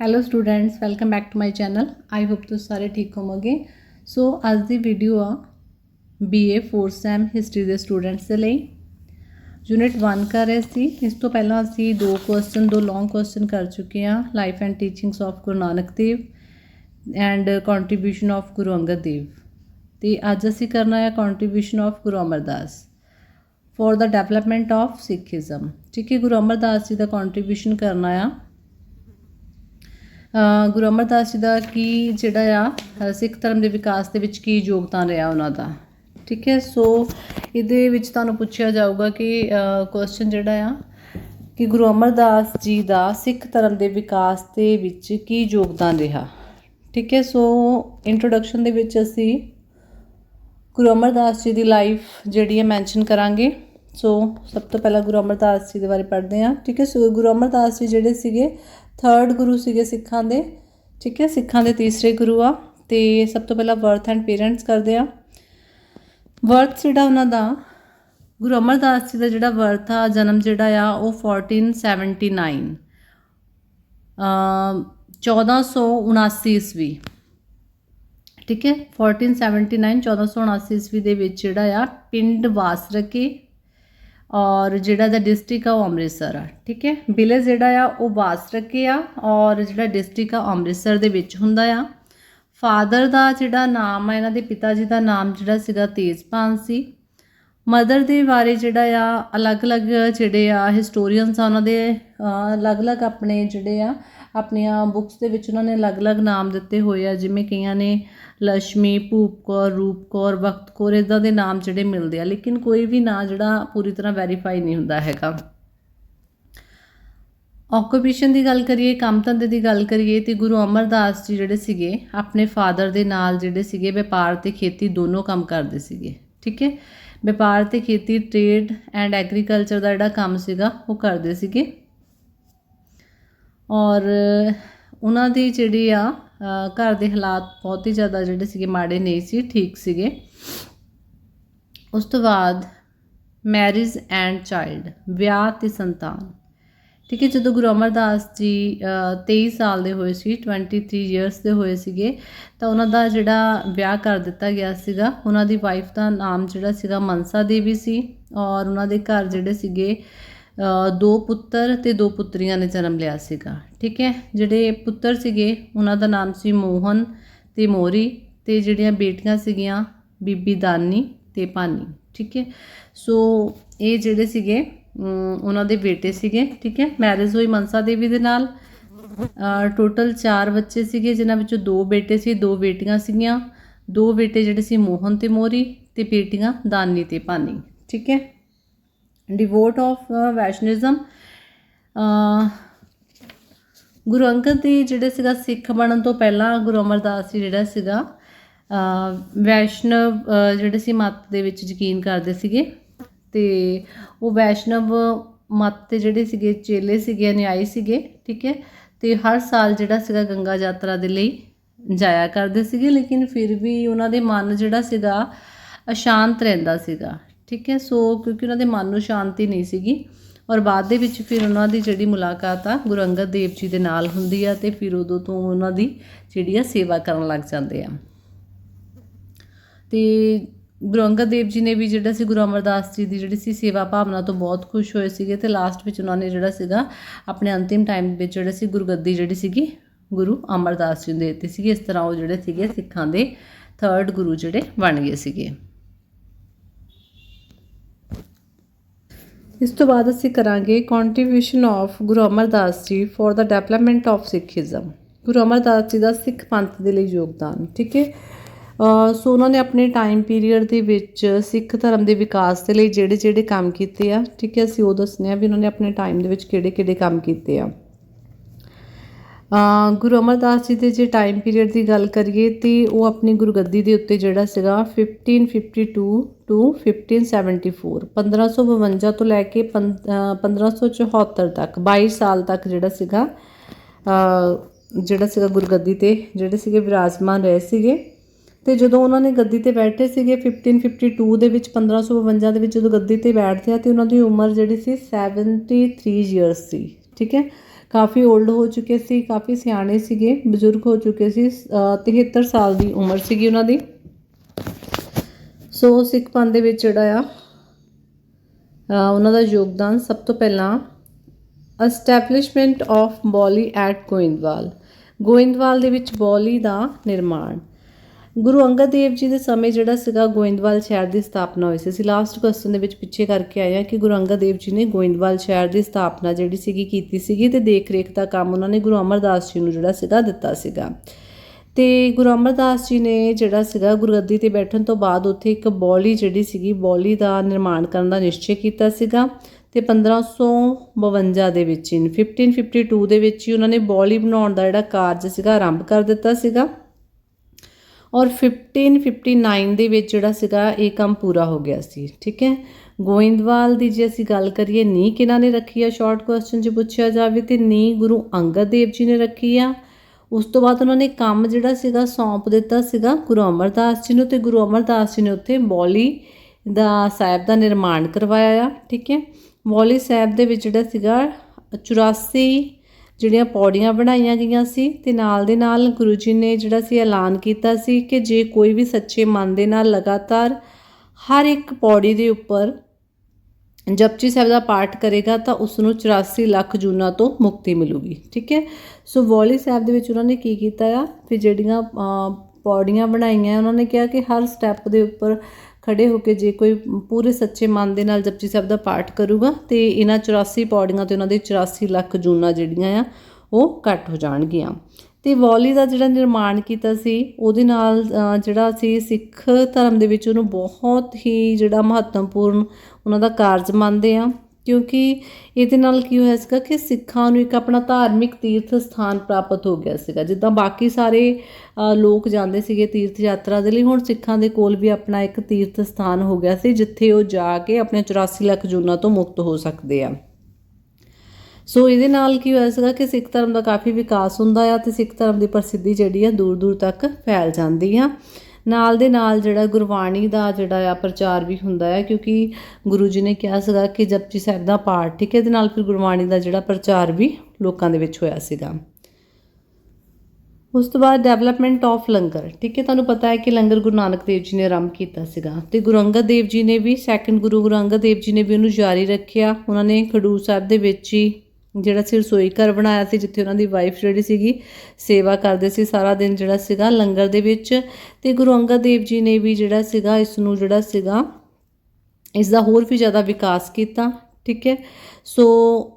Hello students welcome back to my channel I hope ਤੁਸੀਂ ਸਾਰੇ ਠੀਕ ਹੋਵੋਗੇ ਸੋ ਅੱਜ ਦੀ ਵੀਡੀਓ ਆ ਬੀਏ 4 ਸੈਮ ਹਿਸਟਰੀ ਦੇ ਸਟੂਡੈਂਟਸ ਦੇ ਲਈ ਯੂਨਿਟ 1 ਕਰ ਰਹੇ ਸੀ ਇਸ ਤੋਂ ਪਹਿਲਾਂ ਅਸੀਂ ਦੋ ਕੁਐਸਚਨ ਦੋ ਲੌਂਗ ਕੁਐਸਚਨ ਕਰ ਚੁੱਕੇ ਹਾਂ life and teachings of Guru Nanak Dev and contribution of Guru Angad Dev ਤੇ ਅੱਜ ਅਸੀਂ ਕਰਨਾ ਹੈ contribution of Guru Amardas for the development of Sikhism ਠੀਕ ਹੈ ਗੁਰੂ ਅਮਰਦਾਸ ਜੀ ਦਾ ਕੰਟਰੀਬਿਊਸ਼ਨ ਕਰਨਾ ਆ ਅ, ਗੁਰੂ ਅਮਰਦਾਸ ਜੀ ਦਾ ਕੀ ਜਿਹੜਾ ਆ ਸਿੱਖ ਧਰਮ ਦੇ ਵਿਕਾਸ ਦੇ ਵਿੱਚ ਕੀ ਯੋਗਦਾਨ ਰਿਹਾ ਉਹਨਾਂ ਦਾ? ਠੀਕ ਹੈ, ਸੋ ਇਹਦੇ ਵਿੱਚ ਤੁਹਾਨੂੰ ਪੁੱਛਿਆ ਜਾਊਗਾ ਕਿ ਕੁਐਸਚਨ ਜਿਹੜਾ ਆ ਕਿ ਗੁਰੂ ਅਮਰਦਾਸ ਜੀ ਦਾ ਸਿੱਖ ਧਰਮ ਦੇ ਵਿਕਾਸ ਦੇ ਵਿੱਚ ਕੀ ਯੋਗਦਾਨ ਰਿਹਾ? ਠੀਕ ਹੈ, ਸੋ ਇੰਟਰੋਡਕਸ਼ਨ ਦੇ ਵਿੱਚ ਅਸੀਂ ਗੁਰੂ ਅਮਰਦਾਸ ਜੀ ਦੀ ਲਾਈਫ ਜਿਹੜੀ ਹੈ ਮੈਂਸ਼ਨ ਕਰਾਂਗੇ। ਸੋ ਸਭ ਤੋਂ ਪਹਿਲਾਂ ਗੁਰੂ ਅਮਰਦਾਸ ਜੀ ਦੇ ਬਾਰੇ ਪੜ੍ਹਦੇ ਹਾਂ। ਠੀਕ ਹੈ, ਸੋ ਗੁਰੂ ਅਮਰਦਾਸ ਜੀ ਜਿਹੜੇ ਸੀਗੇ ਥਰਡ ਗੁਰੂ ਸੀਗੇ ਸਿੱਖਾਂ ਦੇ, ਠੀਕ ਹੈ, ਸਿੱਖਾਂ ਦੇ ਤੀਸਰੇ ਗੁਰੂ ਆ, ਤੇ ਸਭ ਤੋਂ ਪਹਿਲਾਂ ਬਰਥ ਐਂਡ ਪੇਰੈਂਟਸ ਕਰਦੇ ਆ। ਬਰਥ ਜਿਹੜਾ ਉਹਨਾਂ ਦਾ, ਗੁਰੂ ਅਮਰਦਾਸ ਜੀ ਦਾ ਜਿਹੜਾ ਬਰਥ ਆ, ਜਨਮ ਜਿਹੜਾ ਆ, ਉਹ 1479 ਅਮ 1479 ਈਸਵੀ, ਠੀਕ ਹੈ 1479 1479 ਈਸਵੀ ਦੇ ਵਿੱਚ ਜਿਹੜਾ ਆ, ਪਿੰਡ ਵਾਸਰਕੇ ਔਰ ਜਿਹੜਾ ਦਾ ਡਿਸਟ੍ਰਿਕਟ ਆ ਉਹ ਅੰਮ੍ਰਿਤਸਰ ਆ, ਠੀਕ ਹੈ? ਵਿਲੇਜ ਜਿਹੜਾ ਆ ਉਹ ਵਾਸਰਕੇ ਆ ਔਰ ਜਿਹੜਾ ਡਿਸਟ੍ਰਿਕਟ ਆ ਅੰਮ੍ਰਿਤਸਰ ਦੇ ਵਿੱਚ ਹੁੰਦਾ ਆ। ਫਾਦਰ ਦਾ ਜਿਹੜਾ ਨਾਮ ਆ, ਇਹਨਾਂ ਦੇ ਪਿਤਾ ਜੀ ਦਾ ਨਾਮ ਜਿਹੜਾ ਸੀਗਾ ਤੇਜ਼ਪਾਨ ਸੀ। ਮਦਰ ਦੇ ਬਾਰੇ ਜਿਹੜਾ ਆ, ਅਲੱਗ-ਅਲੱਗ ਜਿਹੜੇ ਆ ਹਿਸਟੋਰੀਅਨਸ ਆ, ਉਹਨਾਂ ਦੇ ਅਲੱਗ-ਅਲੱਗ ਆਪਣੇ ਜਿਹੜੇ ਆ, ਆਪਣੀਆਂ ਬੁੱਕਸ ਦੇ ਵਿੱਚ ਉਹਨਾਂ ਨੇ ਅਲੱਗ-ਅਲੱਗ ਨਾਮ ਦਿੱਤੇ ਹੋਏ ਆ, ਜਿਵੇਂ ਕਈਆਂ ਨੇ ਲక్ష్ਮੀ ਭੂਪ ਕੌਰ, ਰੂਪ ਕੌਰ, ਵਕਤ ਕੌਰ ਇਦਾਂ ਦੇ ਨਾਮ ਜਿਹੜੇ ਮਿਲਦੇ ਆ, ਲੇਕਿਨ ਕੋਈ ਵੀ ਨਾਂ ਜਿਹੜਾ ਪੂਰੀ ਤਰ੍ਹਾਂ ਵੈਰੀਫਾਈ ਨਹੀਂ ਹੁੰਦਾ ਹੈਗਾ। ਆਕੂਪੇਸ਼ਨ ਦੀ ਗੱਲ ਕਰੀਏ, ਕੰਮ ਧੰਦੇ ਦੀ ਗੱਲ ਕਰੀਏ, ਤੇ ਗੁਰੂ ਅਮਰਦਾਸ ਜੀ ਜਿਹੜੇ ਸੀਗੇ, ਆਪਣੇ ਫਾਦਰ ਦੇ ਨਾਲ ਜਿਹੜੇ ਸੀਗੇ, ਵਪਾਰ ਤੇ ਖੇਤੀ ਦੋਨੋਂ ਕੰਮ ਕਰਦੇ ਸੀਗੇ, ਠੀਕ ਹੈ? ਵਪਾਰ ਤੇ ਖੇਤੀ ਟ੍ਰੇਡ ਐਂਡ ਐਗਰੀਕਲਚਰ ਦਾ ਜਿਹੜਾ ਕੰਮ ਸੀਗਾ, ਉਹ ਕਰਦੇ ਸੀਗੇ। ਔਰ ਉਹਨਾਂ ਦੀ ਜਿਹੜੀ ਆ ਘਰ ਦੇ ਹਾਲਾਤ ਬਹੁਤ ਹੀ ਜ਼ਿਆਦਾ ਜਿਹੜੇ ਸੀਗੇ ਮਾੜੇ ਨਹੀਂ ਸੀ ਠੀਕ ਸੀਗੇ। ਉਸ ਤੋਂ ਬਾਅਦ ਮੈਰਿਜ ਐਂਡ ਚਾਈਲਡ ਵਿਆਹ ਤੇ ਸੰਤਾਨ। ਠੀਕ ਹੈ ਜਦੋਂ ਗੁਰੂ ਅਮਰਦਾਸ ਜੀ ਅ, 23 ਸਾਲ ਦੇ ਹੋਏ ਸੀ 23 ਇਅਰਸ ਦੇ ਹੋਏ ਸੀਗੇ ਤਾਂ ਉਹਨਾਂ ਦਾ ਜਿਹੜਾ ਵਿਆਹ ਕਰ ਦਿੱਤਾ ਗਿਆ ਸੀਗਾ ਉਹਨਾਂ ਦੀ ਵਾਈਫ ਦਾ ਨਾਮ ਜਿਹੜਾ ਸੀਗਾ ਮਨਸਾ ਦੇਵੀ ਸੀ ਔਰ ਉਹਨਾਂ ਦੇ ਘਰ ਜਿਹੜੇ ਸੀਗੇ ਦੋ ਪੁੱਤਰ ਅਤੇ ਦੋ ਪੁੱਤਰੀਆਂ ਨੇ ਜਨਮ ਲਿਆ ਸੀਗਾ, ਠੀਕ ਹੈ? ਜਿਹੜੇ ਪੁੱਤਰ ਸੀਗੇ, ਉਹਨਾਂ ਦਾ ਨਾਮ ਸੀ ਮੋਹਨ ਅਤੇ ਮੋਰੀ ਅਤੇ ਜਿਹੜੀਆਂ ਬੇਟੀਆਂ ਸੀਗੀਆਂ, ਬੀਬੀ ਦਾਨੀ ਅਤੇ ਪਾਨੀ ਠੀਕ ਹੈ? ਸੋ ਇਹ ਜਿਹੜੇ ਸੀਗੇ ਉਹਨਾਂ ਦੇ ਬੇਟੇ ਸੀਗੇ, ਠੀਕ ਹੈ? ਮੈਰਿਜ ਹੋਈ ਮਨਸਾ ਦੇਵੀ ਦੇ ਨਾਲ। ਟੋਟਲ 4 ਬੱਚੇ ਸੀਗੇ, ਜਿਨ੍ਹਾਂ ਵਿੱਚੋਂ ਦੋ ਬੇਟੇ ਸੀ, ਦੋ ਬੇਟੀਆਂ ਸੀਗੀਆਂ। ਦੋ ਬੇਟੇ ਜਿਹੜੇ ਸੀ ਮੋਹਨ ਤੇ ਮੋਰੀ ਤੇ ਬੇਟੀਆਂ ਦਾਨੀ ਤੇ ਪਾਨੀ ਠੀਕ ਹੈ? Devotee of Vaishnavism Guru Angad ਦੇ ਜਿਹੜੇ ਸੀਗਾ ਸਿੱਖ ਬਣਨ ਤੋਂ ਪਹਿਲਾਂ ਗੁਰੂ ਅਮਰਦਾਸ ਜੀ ਜਿਹੜਾ ਸੀਗਾ ਵੈਸ਼ਨਵ ਜਿਹੜੇ ਸੀ ਮਤ ਦੇ ਵਿੱਚ ਯਕੀਨ ਕਰਦੇ ਸੀਗੇ। ਤੇ ਉਹ ਵੈਸ਼ਨਵ ਮਤ ਤੇ ਜਿਹੜੇ ਸੀਗੇ, ਚੇਲੇ ਸੀਗੇ ਅਨੁਯਾਈ ਸੀਗੇ, ਠੀਕ ਹੈ? ਤੇ ਹਰ ਸਾਲ ਜਿਹੜਾ ਸੀਗਾ ਗੰਗਾ ਯਾਤਰਾ ਦੇ ਲਈ ਜਾਇਆ ਕਰਦੇ ਸੀਗੇ, ਲੇਕਿਨ ਫਿਰ ਵੀ ਉਹਨਾਂ ਦੇ ਮਨ ਜਿਹੜਾ ਸੀਗਾ ਅਸ਼ਾਂਤ ਰਹਿੰਦਾ ਸੀਗਾ। ਠੀਕ ਹੈ? ਸੋ ਕਿਉਂਕਿ ਉਹਨਾਂ ਦੇ ਮਨ ਨੂੰ ਸ਼ਾਂਤੀ ਨਹੀਂ ਸੀਗੀ ਔਰ ਬਾਅਦ ਦੇ ਵਿੱਚ ਫਿਰ ਉਹਨਾਂ ਦੀ ਜਿਹੜੀ ਮੁਲਾਕਾਤ ਆ, ਗੁਰੂ ਅੰਗਦ ਦੇਵ ਜੀ ਦੇ ਨਾਲ ਹੁੰਦੀ ਆ ਤੇ ਫਿਰ ਉਦੋਂ ਤੋਂ ਉਹਨਾਂ ਦੀ ਜਿਹੜੀ ਆ ਸੇਵਾ ਕਰਨ ਲੱਗ ਜਾਂਦੇ ਆ। ਤੇ ਗੁਰੂ ਅੰਗਦ ਦੇਵ ਜੀ ਨੇ ਵੀ ਜਿਹੜਾ ਸੀ, ਗੁਰੂ ਅਮਰਦਾਸ ਜੀ ਦੀ ਜਿਹੜੀ ਸੀ ਸੇਵਾ ਭਾਵਨਾ ਤੋਂ ਬਹੁਤ ਖੁਸ਼ ਹੋਏ ਸੀਗੇ ਤੇ ਲਾਸਟ ਵਿੱਚ ਉਹਨਾਂ ਨੇ ਜਿਹੜਾ ਸੀਗਾ, ਆਪਣੇ ਅੰਤਿਮ ਟਾਈਮ ਵਿੱਚ ਜਿਹੜਾ ਸੀ ਗੁਰਗੱਦੀ ਜਿਹੜੀ ਸੀਗੀ, ਗੁਰੂ ਅਮਰਦਾਸ ਜੀ ਨੂੰ ਦੇ ਦਿੱਤੀ ਸੀਗੀ। ਇਸ ਤਰ੍ਹਾਂ ਉਹ ਜਿਹੜੇ ਸੀਗੇ ਸਿੱਖਾਂ ਦੇ ਥਰਡ ਗੁਰੂ ਜਿਹੜੇ ਬਣ ਗਏ ਸੀਗੇ। ਇਸ ਤੋਂ ਬਾਅਦ ਅਸੀਂ ਕਰਾਂਗੇ contribution of Guru Amardas ji for the development of Sikhism Guru Amardas ji ਦਾ ਸਿੱਖ ਪੰਥ ਦੇ ਲਈ ਯੋਗਦਾਨ, ਠੀਕ ਹੈ? ਸੋ ਉਹਨਾਂ ਨੇ ਆਪਣੇ ਟਾਈਮ ਪੀਰੀਅਡ ਦੇ ਵਿੱਚ ਸਿੱਖ ਧਰਮ ਦੇ ਵਿਕਾਸ ਦੇ ਲਈ ਜਿਹੜੇ ਜਿਹੜੇ ਕੰਮ ਕੀਤੇ ਆ, ਠੀਕ ਹੈ? ਅਸੀਂ ਉਹ ਦੱਸਨੇ ਆ ਵੀ ਉਹਨਾਂ ਨੇ ਆਪਣੇ ਟਾਈਮ ਦੇ ਵਿੱਚ ਕਿਹੜੇ ਕਿਹੜੇ ਕੰਮ ਕੀਤੇ ਆ। ਗੁਰੂ ਅਮਰਦਾਸ ਜੀ ਦੇ ਜੇ ਟਾਈਮ ਪੀਰੀਅਡ ਦੀ ਗੱਲ ਕਰੀਏ ਤੇ ਉਹ ਆਪਣੀ ਗੁਰਗੱਦੀ ਦੇ ਉੱਤੇ ਜਿਹੜਾ ਸੀਗਾ 1552 ਟੂ 1574 1552 ਤੋਂ ਲੈ ਕੇ ਪੰ- ਅ, 1574 ਤੱਕ 22 ਸਾਲ ਤੱਕ ਜਿਹੜਾ ਸੀਗਾ ਜਿਹੜਾ ਸੀਗਾ ਗੁਰਗੱਦੀ ਤੇ ਜਿਹੜੇ ਸੀਗੇ ਵਿਰਾਜਮਾਨ ਰਹੇ ਸੀਗੇ। ਤੇ ਜਦੋਂ ਉਹਨਾਂ ਨੇ ਗੱਦੀ ਤੇ ਬੈਠੇ ਸੀਗੇ 1552 ਦੇ ਵਿੱਚ 1552 ਦੇ ਵਿੱਚ ਜਦੋਂ ਗੱਦੀ ਤੇ ਬੈਠਦੇ ਆ ਤੇ ਉਹਨਾਂ ਦੀ ਉਮਰ ਜਿਹੜੀ ਸੀ 73 ਇਅਰਸ ਸੀ ਠੀਕ ਹੈ? ਕਾਫੀ 올ਡ ਹੋ ਚੁੱਕੇ ਸੀ ਕਾਫੀ ਸਿਆਣੇ ਸੀਗੇ ਬਜ਼ੁਰਗ ਹੋ ਚੁੱਕੇ ਸੀ ਅ, 73 ਸਾਲ ਦੀ ਉਮਰ ਸੀਗੀ ਉਹਨਾਂ ਦੀ। ਸੋ ਸਿੱਖ ਪੰਥ ਦੇ ਵਿੱਚ ਜਿਹੜਾ ਆ ਉਹਨਾਂ ਦਾ ਯੋਗਦਾਨ ਸਭ ਤੋਂ ਪਹਿਲਾਂ establishment of baoli at Goindwal Goindwal ਦੇ ਵਿੱਚ ਬੌਲੀ ਦਾ ਨਿਰਮਾਣ। ਗੁਰੂ ਅੰਗਦ ਦੇਵ ਜੀ ਦੇ ਸਮੇਂ ਜਿਹੜਾ ਸੀਗਾ ਗੋਇੰਦਵਾਲ ਸ਼ਹਿਰ ਦੀ ਸਥਾਪਨਾ ਹੋਈ ਸੀ। ਅਸੀਂ ਲਾਸਟ ਕੁਐਸਚਨ ਦੇ ਵਿੱਚ ਪਿੱਛੇ ਕਰਕੇ ਆਏ ਹਾਂ ਕਿ ਗੁਰੂ ਅੰਗਦ ਦੇਵ ਜੀ ਨੇ ਗੋਇੰਦਵਾਲ ਸ਼ਹਿਰ ਦੀ ਸਥਾਪਨਾ ਜਿਹੜੀ ਸੀਗੀ, ਕੀਤੀ ਸੀਗੀ ਤੇ ਦੇਖ ਰੇਖ ਦਾ ਕੰਮ ਉਹਨਾਂ ਨੇ ਗੁਰੂ ਅਮਰਦਾਸ ਜੀ ਨੂੰ ਜਿਹੜਾ ਸੀਗਾ ਦਿੱਤਾ ਸੀਗਾ। ਤੇ ਗੁਰੂ ਅਮਰਦਾਸ ਜੀ ਨੇ ਜਿਹੜਾ ਸੀਗਾ ਗੁਰਗੱਦੀ ਤੇ ਬੈਠਣ ਤੋਂ ਬਾਅਦ ਉੱਥੇ ਇੱਕ ਬੌਲੀ ਜਿਹੜੀ ਸੀਗੀ, ਬੌਲੀ ਦਾ ਨਿਰਮਾਣ ਕਰਨ ਦਾ ਨਿਸ਼ਚੈ ਕੀਤਾ ਸੀਗਾ ਤੇ 1552 ਦੇ ਵਿੱਚ ਇਨ 1552 ਦੇ ਵਿੱਚ ਹੀ ਉਹਨਾਂ ਨੇ ਬੌਲੀ ਬਣਾਉਣ ਦਾ ਜਿਹੜਾ ਕਾਰਜ ਸੀਗਾ ਆਰੰਭ ਕਰ ਦਿੱਤਾ ਸੀਗਾ। ਔਰ 1559 ਦੇ ਵਿੱਚ ਜਿਹੜਾ ਸੀਗਾ ਇਹ ਕੰਮ ਪੂਰਾ ਹੋ ਗਿਆ ਸੀ, ਠੀਕ ਹੈ? ਗੋਇੰਦਵਾਲ ਦੀ ਜੇ ਅਸੀਂ ਗੱਲ ਕਰੀਏ ਨੀ ਕਿਹਨਾਂ ਨੇ ਰੱਖੀ ਆ? ਸ਼ਾਰਟ ਕੁਐਸਚਨ 'ਚ ਪੁੱਛਿਆ ਜਾਵੇ ਤੇ ਨੀ ਗੁਰੂ ਅੰਗਦ ਦੇਵ ਜੀ ਨੇ ਰੱਖੀ ਆ। ਉਸ ਤੋਂ ਬਾਅਦ ਉਹਨਾਂ ਨੇ ਕੰਮ ਜਿਹੜਾ ਸੀਗਾ, ਸੌਂਪ ਦਿੱਤਾ ਸੀਗਾ ਗੁਰੂ ਅਮਰਦਾਸ ਜੀ ਨੂੰ ਤੇ ਗੁਰੂ ਅਮਰਦਾਸ ਜੀ ਨੇ ਉੱਥੇ ਬੌਲੀ ਦਾ ਸਾਹਿਬ ਦਾ ਨਿਰਮਾਣ ਕਰਵਾਇਆ ਆ, ਠੀਕ ਹੈ? ਬੌਲੀ ਸਾਹਿਬ ਦੇ ਵਿੱਚ ਜਿਹੜਾ ਸੀਗਾ 84 ਜਿਹੜੀਆਂ ਪੌੜੀਆਂ ਬਣਾਈਆਂ ਗਈਆਂ ਸੀ ਤੇ ਨਾਲ ਦੇ ਨਾਲ ਗੁਰੂ ਜੀ ਨੇ ਜਿਹੜਾ ਸੀ ਐਲਾਨ ਕੀਤਾ ਸੀ ਕਿ ਜੇ ਕੋਈ ਵੀ ਸੱਚੇ ਮਨ ਦੇ ਨਾਲ ਲਗਾਤਾਰ ਹਰ ਇੱਕ ਪੌੜੀ ਦੇ ਉੱਪਰ ਜਪਜੀ ਸਾਹਿਬ ਦਾ ਪਾਠ ਕਰੇਗਾ ਤਾਂ ਉਸ ਨੂੰ 84 ਲੱਖ ਜੂਨਾਂ ਤੋਂ ਮੁਕਤੀ ਮਿਲੂਗੀ, ਠੀਕ ਹੈ? ਸੋ ਵੋਲੀ ਸਾਹਿਬ ਦੇ ਵਿੱਚ ਉਹਨਾਂ ਨੇ ਕੀ ਕੀਤਾ ਆ? ਫਿਰ ਜਿਹੜੀਆਂ ਪੌੜੀਆਂ ਬਣਾਈਆਂ, ਉਹਨਾਂ ਨੇ ਕਿਹਾ ਕਿ ਹਰ ਸਟੈਪ ਦੇ ਉੱਪਰ ਖੜੇ ਹੋ ਕੇ ਜੇ ਕੋਈ ਪੂਰੇ ਸੱਚੇ ਮਨ ਦੇ ਨਾਲ ਜਪਜੀ ਸਾਹਿਬ ਦਾ ਪਾਠ ਕਰੂਗਾ, ਤੇ ਇਹਨਾਂ 84 ਪੌੜੀਆਂ ਤੇ ਉਹਨਾਂ ਦੇ 84 ਲੱਖ ਜੂਨਾਂ ਜਿਹੜੀਆਂ ਆ, ਉਹ ਕੱਟ ਹੋ ਜਾਣਗੀਆਂ। ਤੇ ਵੌਲੀ ਦਾ ਜਿਹੜਾ ਨਿਰਮਾਣ ਕੀਤਾ ਸੀ, ਉਹਦੇ ਨਾਲ ਜਿਹੜਾ ਸੀ ਸਿੱਖ ਧਰਮ ਦੇ ਵਿੱਚ ਉਹਨੂੰ ਬਹੁਤ ਹੀ ਜਿਹੜਾ ਮਹੱਤਵਪੂਰਨ ਉਹਨਾਂ ਦਾ ਕਾਰਜ ਮੰਨਦੇ ਆ। ਕਿਉਂਕਿ ਇਹਦੇ ਨਾਲ ਕੀ ਹੋਇਆ ਸੀਗਾ ਕਿ ਸਿੱਖਾਂ ਨੂੰ ਇੱਕ ਆਪਣਾ ਧਾਰਮਿਕ ਤੀਰਥ ਸਥਾਨ ਪ੍ਰਾਪਤ ਹੋ ਗਿਆ ਸੀਗਾ। ਜਿੱਦਾਂ ਬਾਕੀ ਸਾਰੇ ਲੋਕ ਜਾਂਦੇ ਸੀਗੇ ਤੀਰਥ ਯਾਤਰਾ ਦੇ ਲਈ, ਹੁਣ ਸਿੱਖਾਂ ਦੇ ਕੋਲ ਵੀ ਆਪਣਾ ਇੱਕ ਤੀਰਥ ਸਥਾਨ ਹੋ ਗਿਆ ਸੀ, ਜਿੱਥੇ ਉਹ ਜਾ ਕੇ ਆਪਣੇ 84 ਲੱਖ ਜੂਨਾਂ ਤੋਂ ਮੁਕਤ ਹੋ ਸਕਦੇ ਆ। ਸੋ ਇਹਦੇ ਨਾਲ ਕੀ ਹੋਇਆ ਸੀਗਾ ਕਿ ਸਿੱਖ ਧਰਮ ਦਾ ਕਾਫੀ ਵਿਕਾਸ ਹੁੰਦਾ ਆ ਤੇ ਸਿੱਖ ਧਰਮ ਦੀ ਪ੍ਰਸਿੱਧੀ ਜਿਹੜੀ ਆ ਦੂਰ ਦੂਰ ਤੱਕ ਫੈਲ ਜਾਂਦੀ ਆ। ਨਾਲ ਦੇ ਨਾਲ ਜਿਹੜਾ ਗੁਰਬਾਣੀ ਦਾ ਜਿਹੜਾ ਆ ਪ੍ਰਚਾਰ ਵੀ ਹੁੰਦਾ ਹੈ ਕਿਉਂਕਿ ਗੁਰੂ ਜੀ ਨੇ ਕਿਹਾ ਸੀਗਾ ਕਿ ਜਪਜੀ ਸਾਹਿਬ ਦਾ ਪਾਠ, ਠੀਕ ਹੈ, ਇਹਦੇ ਨਾਲ ਫਿਰ ਗੁਰਬਾਣੀ ਦਾ ਜਿਹੜਾ ਪ੍ਰਚਾਰ ਵੀ ਲੋਕਾਂ ਦੇ ਵਿੱਚ ਹੋਇਆ ਸੀਗਾ। ਉਸ ਤੋਂ ਬਾਅਦ ਡਿਵੈਲਪਮੈਂਟ ਆਫ ਲੰਗਰ, ਠੀਕ ਹੈ, ਤੁਹਾਨੂੰ ਪਤਾ ਹੈ ਕਿ ਲੰਗਰ ਗੁਰੂ ਨਾਨਕ ਦੇਵ ਜੀ ਨੇ ਆਰੰਭ ਕੀਤਾ ਸੀਗਾ ਤੇ ਗੁਰੂ ਅੰਗਦ ਦੇਵ ਜੀ ਨੇ ਵੀ ਸੈਕੰਡ ਗੁਰੂ ਗੁਰੂ ਅੰਗਦ ਦੇਵ ਜੀ ਨੇ ਵੀ ਉਹਨੂੰ ਜਾਰੀ ਰੱਖਿਆ। ਉਹਨਾਂ ਨੇ ਖਡੂਰ ਸਾਹਿਬ ਦੇ ਵਿੱਚ ਹੀ ਜਿਹੜਾ ਸੀ ਰਸੋਈ ਘਰ ਬਣਾਇਆ ਸੀ, ਜਿੱਥੇ ਉਹਨਾਂ ਦੀ ਵਾਈਫ ਜਿਹੜੀ ਸੀਗੀ, ਸੇਵਾ ਕਰਦੇ ਸੀ ਸਾਰਾ ਦਿਨ ਜਿਹੜਾ ਸੀਗਾ ਲੰਗਰ ਦੇ ਵਿੱਚ। ਤੇ ਗੁਰੂ ਅੰਗਦ ਦੇਵ ਜੀ ਨੇ ਵੀ ਜਿਹੜਾ ਸੀਗਾ ਇਸ ਨੂੰ ਜਿਹੜਾ ਸੀਗਾ ਇਸ ਦਾ ਹੋਰ ਵੀ ਜ਼ਿਆਦਾ ਵਿਕਾਸ ਕੀਤਾ, ਠੀਕ ਹੈ? ਸੋ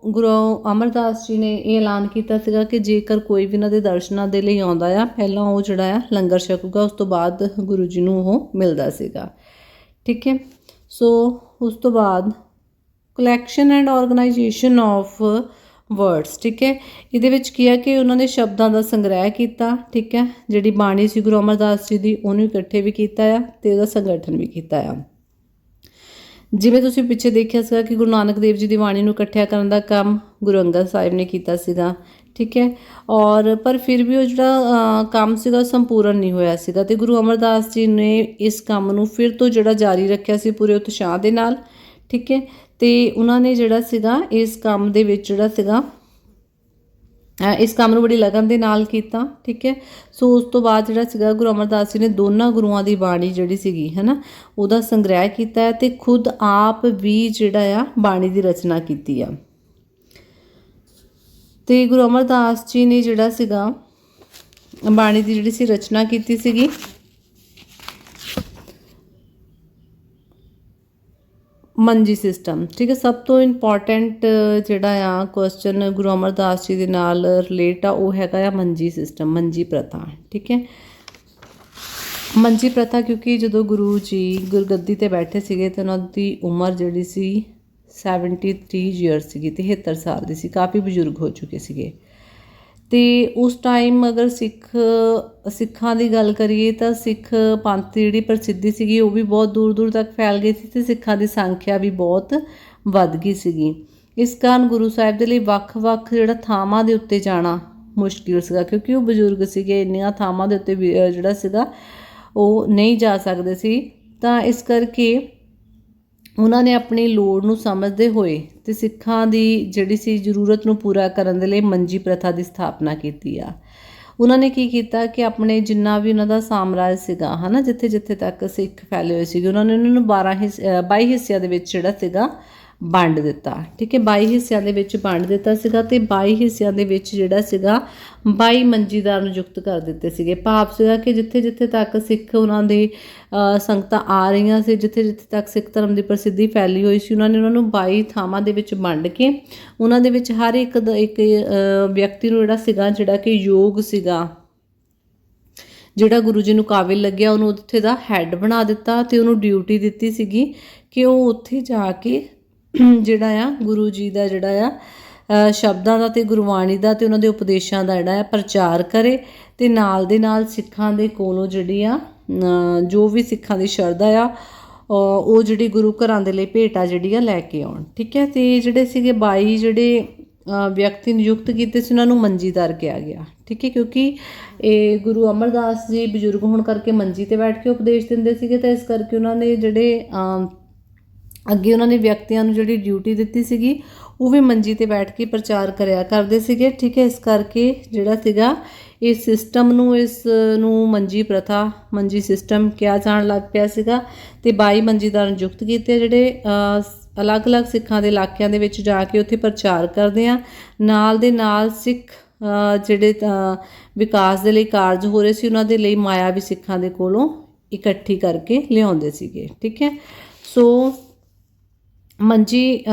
ਗੁਰੂ ਅਮਰਦਾਸ ਜੀ ਨੇ ਇਹ ਐਲਾਨ ਕੀਤਾ ਸੀਗਾ ਕਿ ਜੇਕਰ ਕੋਈ ਵੀ ਇਹਨਾਂ ਦੇ ਦਰਸ਼ਨਾਂ ਦੇ ਲਈ ਆਉਂਦਾ ਆ, ਪਹਿਲਾਂ ਉਹ ਜਿਹੜਾ ਆ ਲੰਗਰ ਛਕੂਗਾ, ਉਸ ਤੋਂ ਬਾਅਦ ਗੁਰੂ ਜੀ ਨੂੰ ਉਹ ਮਿਲਦਾ ਸੀਗਾ, ਠੀਕ ਹੈ? ਸੋ ਉਸ ਤੋਂ ਬਾਅਦ collection and organisation of words ਠੀਕ ਹੈ? ਇਹਦੇ ਵਿੱਚ ਕੀ ਹੈ ਕਿ ਉਹਨਾਂ ਨੇ ਸ਼ਬਦਾਂ ਦਾ ਸੰਗ੍ਰਹਿ ਕੀਤਾ, ਠੀਕ ਹੈ? ਜਿਹੜੀ ਬਾਣੀ ਸੀ ਗੁਰੂ ਅਮਰਦਾਸ ਜੀ ਦੀ, ਉਹਨੂੰ ਇਕੱਠੇ ਵੀ ਕੀਤਾ ਆ ਤੇ ਉਹਦਾ ਸੰਗਠਨ ਵੀ ਕੀਤਾ ਆ। ਜਿਵੇਂ ਤੁਸੀਂ ਪਿੱਛੇ ਦੇਖਿਆ ਸੀਗਾ ਕਿ ਗੁਰੂ ਨਾਨਕ ਦੇਵ ਜੀ ਦੀ ਬਾਣੀ ਨੂੰ ਇਕੱਠਿਆ ਕਰਨ ਦਾ ਕੰਮ ਗੁਰੂ ਅੰਗਦ ਸਾਹਿਬ ਨੇ ਕੀਤਾ ਸੀਗਾ, ਠੀਕ ਹੈ? ਔਰ ਪਰ ਫਿਰ ਵੀ ਉਹ ਜਿਹੜਾ ਕੰਮ ਸੀਗਾ ਉਹ ਸੰਪੂਰਨ ਨਹੀਂ ਹੋਇਆ ਸੀਗਾ ਤੇ ਗੁਰੂ ਅਮਰਦਾਸ ਜੀ ਨੇ ਇਸ ਕੰਮ ਨੂੰ ਫਿਰ ਤੋਂ ਜਿਹੜਾ ਜਾਰੀ ਰੱਖਿਆ ਸੀ ਪੂਰੇ ਉਤਸ਼ਾਹ ਦੇ ਨਾਲ, ਠੀਕ ਹੈ? ਤੇ ਉਹਨਾਂ ਨੇ ਜਿਹੜਾ ਸੀਗਾ, ਇਸ ਕੰਮ ਦੇ ਵਿੱਚ ਜਿਹੜਾ ਸੀਗਾ ਇਸ ਕੰਮ ਨੂੰ ਬੜੀ ਲਗਨ ਦੇ ਨਾਲ ਕੀਤਾ, ਠੀਕ ਹੈ? ਸੋ ਉਸ ਤੋਂ ਬਾਅਦ ਜਿਹੜਾ ਸੀਗਾ, ਗੁਰੂ ਅਮਰਦਾਸ ਜੀ ਨੇ ਦੋਨਾਂ ਗੁਰੂਆਂ ਦੀ ਬਾਣੀ ਜਿਹੜੀ ਸੀਗੀ ਹੈ ਨਾ ਉਹਦਾ ਸੰਗ੍ਰਹਿ ਕੀਤਾ ਹੈ ਤੇ ਖੁਦ ਆਪ ਵੀ ਜਿਹੜਾ ਆ, ਬਾਣੀ ਦੀ ਰਚਨਾ ਕੀਤੀ ਆ। ਤੇ ਗੁਰੂ ਅਮਰਦਾਸ ਜੀ ਨੇ ਜਿਹੜਾ ਸੀਗਾ, ਬਾਣੀ ਦੀ ਜਿਹੜੀ ਸੀ ਰਚਨਾ ਕੀਤੀ ਸੀਗੀ ਮੰਜੀ ਸਿਸਟਮ ਠੀਕ ਹੈ? ਸਭ ਤੋਂ ਇੰਪੋਰਟੈਂਟ ਜਿਹੜਾ ਆ ਕੁਐਸਚਨ ਗੁਰੂ ਅਮਰਦਾਸ ਜੀ ਦੇ ਨਾਲ ਰਿਲੇਟ ਆ, ਉਹ ਹੈਗਾ ਆ ਮੰਜੀ ਸਿਸਟਮ ਮੰਜੀ ਪ੍ਰਥਾ, ਠੀਕ ਹੈ? ਮੰਜੀ ਪ੍ਰਥਾ ਕਿਉਂਕਿ ਜਦੋਂ ਗੁਰੂ ਜੀ ਗੁਰਗੱਦੀ ਤੇ ਬੈਠੇ ਸੀਗੇ ਤੇ ਉਹਨਾਂ ਦੀ ਉਮਰ ਜਿਹੜੀ ਸੀ 73 ਇਅਰ ਸੀਗੀ 73 ਸਾਲ ਦੀ ਸੀ, ਕਾਫੀ ਬਜ਼ੁਰਗ ਹੋ ਚੁੱਕੇ ਸੀਗੇ। ਤੇ ਉਸ ਟਾਈਮ ਅਗਰ ਸਿੱਖ ਸਿੱਖਾਂ ਦੀ ਗੱਲ ਕਰੀਏ ਤਾਂ ਸਿੱਖ ਪੰਥ ਦੀ ਜਿਹੜੀ ਪ੍ਰਸਿੱਧੀ ਸੀਗੀ ਉਹ ਵੀ ਬਹੁਤ ਦੂਰ ਦੂਰ ਤੱਕ ਫੈਲ ਗਈ ਸੀ ਅਤੇ ਸਿੱਖਾਂ ਦੀ ਸੰਖਿਆ ਵੀ ਬਹੁਤ ਵੱਧ ਗਈ ਸੀਗੀ। ਇਸ ਕਾਰਨ ਗੁਰੂ ਸਾਹਿਬ ਦੇ ਲਈ ਵੱਖ-ਵੱਖ ਜਿਹੜਾ ਥਾਵਾਂ ਦੇ ਉੱਤੇ ਜਾਣਾ ਮੁਸ਼ਕਿਲ ਸੀਗਾ ਕਿਉਂਕਿ ਉਹ ਬਜ਼ੁਰਗ ਸੀਗੇ ਇੰਨੀਆਂ ਥਾਵਾਂ ਦੇ ਉੱਤੇ ਵੀ, ਜਿਹੜਾ ਸੀਗਾ ਉਹ ਨਹੀਂ ਜਾ ਸਕਦੇ ਸੀ। ਤਾਂ ਇਸ ਕਰਕੇ ਉਹਨਾਂ ਨੇ ਆਪਣੀ ਲੋੜ ਨੂੰ ਸਮਝਦੇ ਹੋਏ ਤੇ ਸਿੱਖਾਂ ਦੀ ਜਿਹੜੀ ਸੀ ਜ਼ਰੂਰਤ ਨੂੰ ਪੂਰਾ ਕਰਨ ਦੇ ਲਈ ਮੰਜੀ ਪ੍ਰਥਾ ਦੀ ਸਥਾਪਨਾ ਕੀਤੀ ਆ। ਉਹਨਾਂ ਨੇ ਕੀ ਕੀਤਾ ਕਿ ਆਪਣੇ ਜਿੰਨਾ ਵੀ ਉਹਨਾਂ ਦਾ ਸਾਮਰਾਜ ਸੀਗਾ ਹਨਾ ਜਿੱਥੇ ਜਿੱਥੇ ਤੱਕ ਸਿੱਖ ਫੈਲੇ ਹੋਏ ਸੀਗੇ ਉਹਨਾਂ ਨੇ ਉਹਨਾਂ ਨੂੰ 12 ਹਿੱਸ ਅ, 22 ਹਿੱਸਿਆਂ ਦੇ ਵਿੱਚ ਜਿਹੜਾ ਸੀਗਾ ਵੰਡ ਦਿੱਤਾ। ਠੀਕ ਹੈ 22 ਹਿੱਸਿਆਂ ਦੇ ਵਿੱਚ ਵੰਡ ਦਿੱਤਾ ਸੀਗਾ ਤੇ 22 ਹਿੱਸਿਆਂ ਦੇ ਵਿੱਚ ਜਿਹੜਾ ਸੀਗਾ 22 ਮੰਜੀਦਾਰ ਨਿਯੁਕਤ ਕਰ ਦਿੱਤੇ ਸੀਗੇ। ਭਾਵ ਸੀਗਾ ਕਿ ਜਿੱਥੇ ਜਿੱਥੇ ਤੱਕ ਸਿੱਖ ਉਹਨਾਂ ਦੇ ਸੰਗਤਾਂ ਆ ਰਹੀਆਂ ਸੀ, ਜਿੱਥੇ ਜਿੱਥੇ ਤੱਕ ਸਿੱਖ ਧਰਮ ਦੀ ਪ੍ਰਸਿੱਧੀ ਫੈਲੀ ਹੋਈ ਸੀ, ਉਹਨਾਂ ਨੇ ਉਹਨਾਂ ਨੂੰ 22 ਥਾਵਾਂ ਦੇ ਵਿੱਚ ਵੰਡ ਕੇ ਉਹਨਾਂ ਦੇ ਵਿੱਚ ਹਰ ਇੱਕ ਦਾ, ਇੱਕ ਵਿਅਕਤੀ ਨੂੰ ਜਿਹੜਾ ਸੀਗਾ, ਜਿਹੜਾ ਕਿ ਯੋਗ ਸੀਗਾ, ਜਿਹੜਾ ਗੁਰੂ ਜੀ ਨੂੰ ਕਾਬਿਲ ਲੱਗਿਆ, ਉਹਨੂੰ ਉੱਥੇ ਦਾ ਹੈੱਡ ਬਣਾ ਦਿੱਤਾ ਤੇ ਉਹਨੂੰ ਡਿਊਟੀ ਦਿੱਤੀ ਸੀਗੀ ਕਿ ਉਹ ਉੱਥੇ ਜਾ ਕੇ ਜਿਹੜਾ ਆ, ਗੁਰੂ ਜੀ ਦਾ ਜਿਹੜਾ ਆ ਸ਼ਬਦਾਂ ਦਾ ਤੇ ਗੁਰਬਾਣੀ ਦਾ ਤੇ ਉਹਨਾਂ ਦੇ ਉਪਦੇਸ਼ਾਂ ਦਾ ਜਿਹੜਾ ਆ ਪ੍ਰਚਾਰ ਕਰੇ ਤੇ ਨਾਲ ਦੇ ਨਾਲ ਸਿੱਖਾਂ ਦੇ ਕੋਲੋਂ ਜਿਹੜੀ ਆ ਜੋ ਵੀ ਸਿੱਖਾਂ ਦੀ ਸ਼ਰਧਾ ਆ ਉਹ ਜਿਹੜੀ ਗੁਰੂ ਘਰਾਂ ਦੇ ਲਈ ਭੇਟਾ ਜਿਹੜੀ ਆ ਲੈ ਕੇ ਆਉਣ। ਠੀਕ ਹੈ? ਤੇ ਜਿਹੜੇ ਸੀਗੇ 22 ਜਿਹੜੇ ਵਿਅਕਤੀ ਨਿਯੁਕਤ ਕੀਤੇ ਸੀ, ਉਹਨਾਂ ਨੂੰ ਮੰਜੀਦਾਰ ਕਿਹਾ ਗਿਆ। ਠੀਕ ਹੈ? ਕਿਉਂਕਿ ਇਹ ਗੁਰੂ ਅਮਰਦਾਸ ਜੀ ਬਜ਼ੁਰਗ ਹੋਣ ਕਰਕੇ ਮੰਜੀ ਤੇ ਬੈਠ ਕੇ ਉਪਦੇਸ਼ ਦਿੰਦੇ ਸੀਗੇ, ਤਾਂ ਇਸ ਕਰਕੇ ਉਹਨਾਂ ਨੇ ਜਿਹੜੇ ਅੱਗੇ ਉਹਨਾਂ ਨੇ ਵਿਅਕਤੀਆਂ ਨੂੰ ਜਿਹੜੀ ਡਿਊਟੀ ਦਿੱਤੀ ਸੀਗੀ, ਉਹ ਵੀ ਮੰਜੀ ਤੇ ਬੈਠ ਕੇ ਪ੍ਰਚਾਰ ਕਰਿਆ ਕਰਦੇ ਸੀਗੇ, ਠੀਕ ਹੈ, ਇਸ ਕਰਕੇ ਜਿਹੜਾ ਸੀਗਾ, ਇਹ ਸਿਸਟਮ ਨੂੰ, ਇਸ ਨੂੰ ਮੰਜੀ ਪ੍ਰਥਾ, ਮੰਜੀ ਸਿਸਟਮ ਕਿਹਾ ਜਾਣ ਲੱਗ ਪਿਆ ਸੀਗਾ ਤੇ 22 ਮੰਜੀਦਾਰ ਨਿਯੁਕਤ ਕੀਤੇ ਜਿਹੜੇ ਅਲੱਗ-ਅਲੱਗ ਸਿੱਖਾਂ ਦੇ ਇਲਾਕਿਆਂ ਦੇ ਵਿੱਚ ਜਾ ਕੇ ਉੱਥੇ ਪ੍ਰਚਾਰ ਕਰਦੇ ਆ। ਨਾਲ ਦੇ ਨਾਲ ਸਿੱਖ ਜਿਹੜੇ ਵਿਕਾਸ ਦੇ ਲਈ ਕਾਰਜ ਹੋ ਰਹੇ ਸੀ, ਉਹਨਾਂ ਦੇ ਲਈ ਮਾਇਆ ਵੀ ਸਿੱਖਾਂ ਦੇ ਕੋਲੋਂ ਇਕੱਠੀ ਕਰਕੇ ਲਿਆਉਂਦੇ ਸੀਗੇ, ਠੀਕ ਹੈ। ਸੋ ਮੰਜੀ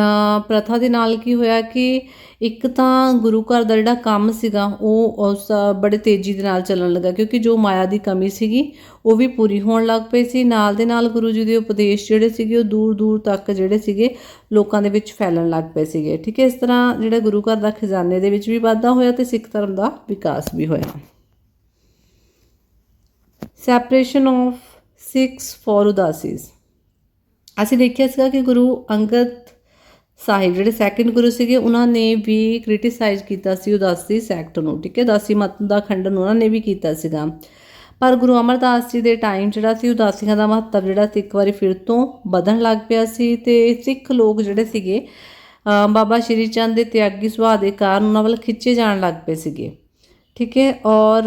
ਪ੍ਰਥਾ ਦੇ ਨਾਲ ਕੀ ਹੋਇਆ ਕਿ ਇੱਕ ਤਾਂ ਗੁਰੂ ਘਰ ਦਾ ਜਿਹੜਾ ਕੰਮ ਸੀਗਾ, ਉਹ ਉਸ ਬੜੇ ਤੇਜ਼ੀ ਦੇ ਨਾਲ ਚੱਲਣ ਲੱਗਾ ਕਿਉਂਕਿ ਜੋ ਮਾਇਆ ਦੀ ਕਮੀ ਸੀਗੀ, ਉਹ ਵੀ ਪੂਰੀ ਹੋਣ ਲੱਗ ਪਈ ਸੀ। ਨਾਲ ਦੇ ਨਾਲ ਗੁਰੂ ਜੀ ਦੇ ਉਪਦੇਸ਼ ਜਿਹੜੇ ਸੀਗੇ, ਉਹ ਦੂਰ ਦੂਰ ਤੱਕ ਜਿਹੜੇ ਸੀਗੇ, ਲੋਕਾਂ ਦੇ ਵਿੱਚ ਫੈਲਣ ਲੱਗ ਪਏ ਸੀਗੇ। ਠੀਕ ਹੈ, ਇਸ ਤਰ੍ਹਾਂ ਜਿਹੜਾ ਗੁਰੂ ਘਰ ਦਾ ਖਜ਼ਾਨੇ ਦੇ ਵਿੱਚ ਵੀ ਵਾਧਾ ਹੋਇਆ ਤੇ ਸਿੱਖ ਧਰਮ ਦਾ ਵਿਕਾਸ ਵੀ ਹੋਇਆ। Separation of six four Udasis ਅਸੀਂ ਦੇਖਿਆ ਸੀਗਾ ਕਿ ਗੁਰੂ ਅੰਗਦ ਸਾਹਿਬ ਜਿਹੜੇ ਸੈਕੰਡ ਗੁਰੂ ਸੀਗੇ, ਉਹਨਾਂ ਨੇ ਵੀ ਕ੍ਰਿਟਿਸਾਈਜ਼ ਕੀਤਾ ਸੀ ਉਦਾਸੀ ਸੈਕਟ ਨੂੰ, ਠੀਕ ਹੈ? ਉਦਾਸੀ ਮਤ ਦਾ ਖੰਡਨ ਉਹਨਾਂ ਨੇ ਵੀ ਕੀਤਾ ਸੀਗਾ। ਪਰ ਗੁਰੂ ਅਮਰਦਾਸ ਜੀ ਦੇ ਟਾਈਮ ਜਿਹੜਾ ਸੀ, ਉਦਾਸੀਆਂ ਦਾ ਮਹੱਤਵ ਜਿਹੜਾ ਸੀ, ਇੱਕ ਵਾਰੀ ਫਿਰ ਤੋਂ ਵਧਣ ਲੱਗ ਪਿਆ ਸੀ ਤੇ ਸਿੱਖ ਲੋਕ ਜਿਹੜੇ ਸੀਗੇ ਬਾਬਾ ਸ਼੍ਰੀ ਚੰਦ ਦੇ ਤਿਆਗੀ ਸੁਭਾਅ ਦੇ ਕਾਰਨ ਉਹਨਾਂ ਵੱਲ ਖਿੱਚੇ ਜਾਣ ਲੱਗ ਪਏ ਸੀਗੇ, ਠੀਕ ਹੈ? ਔਰ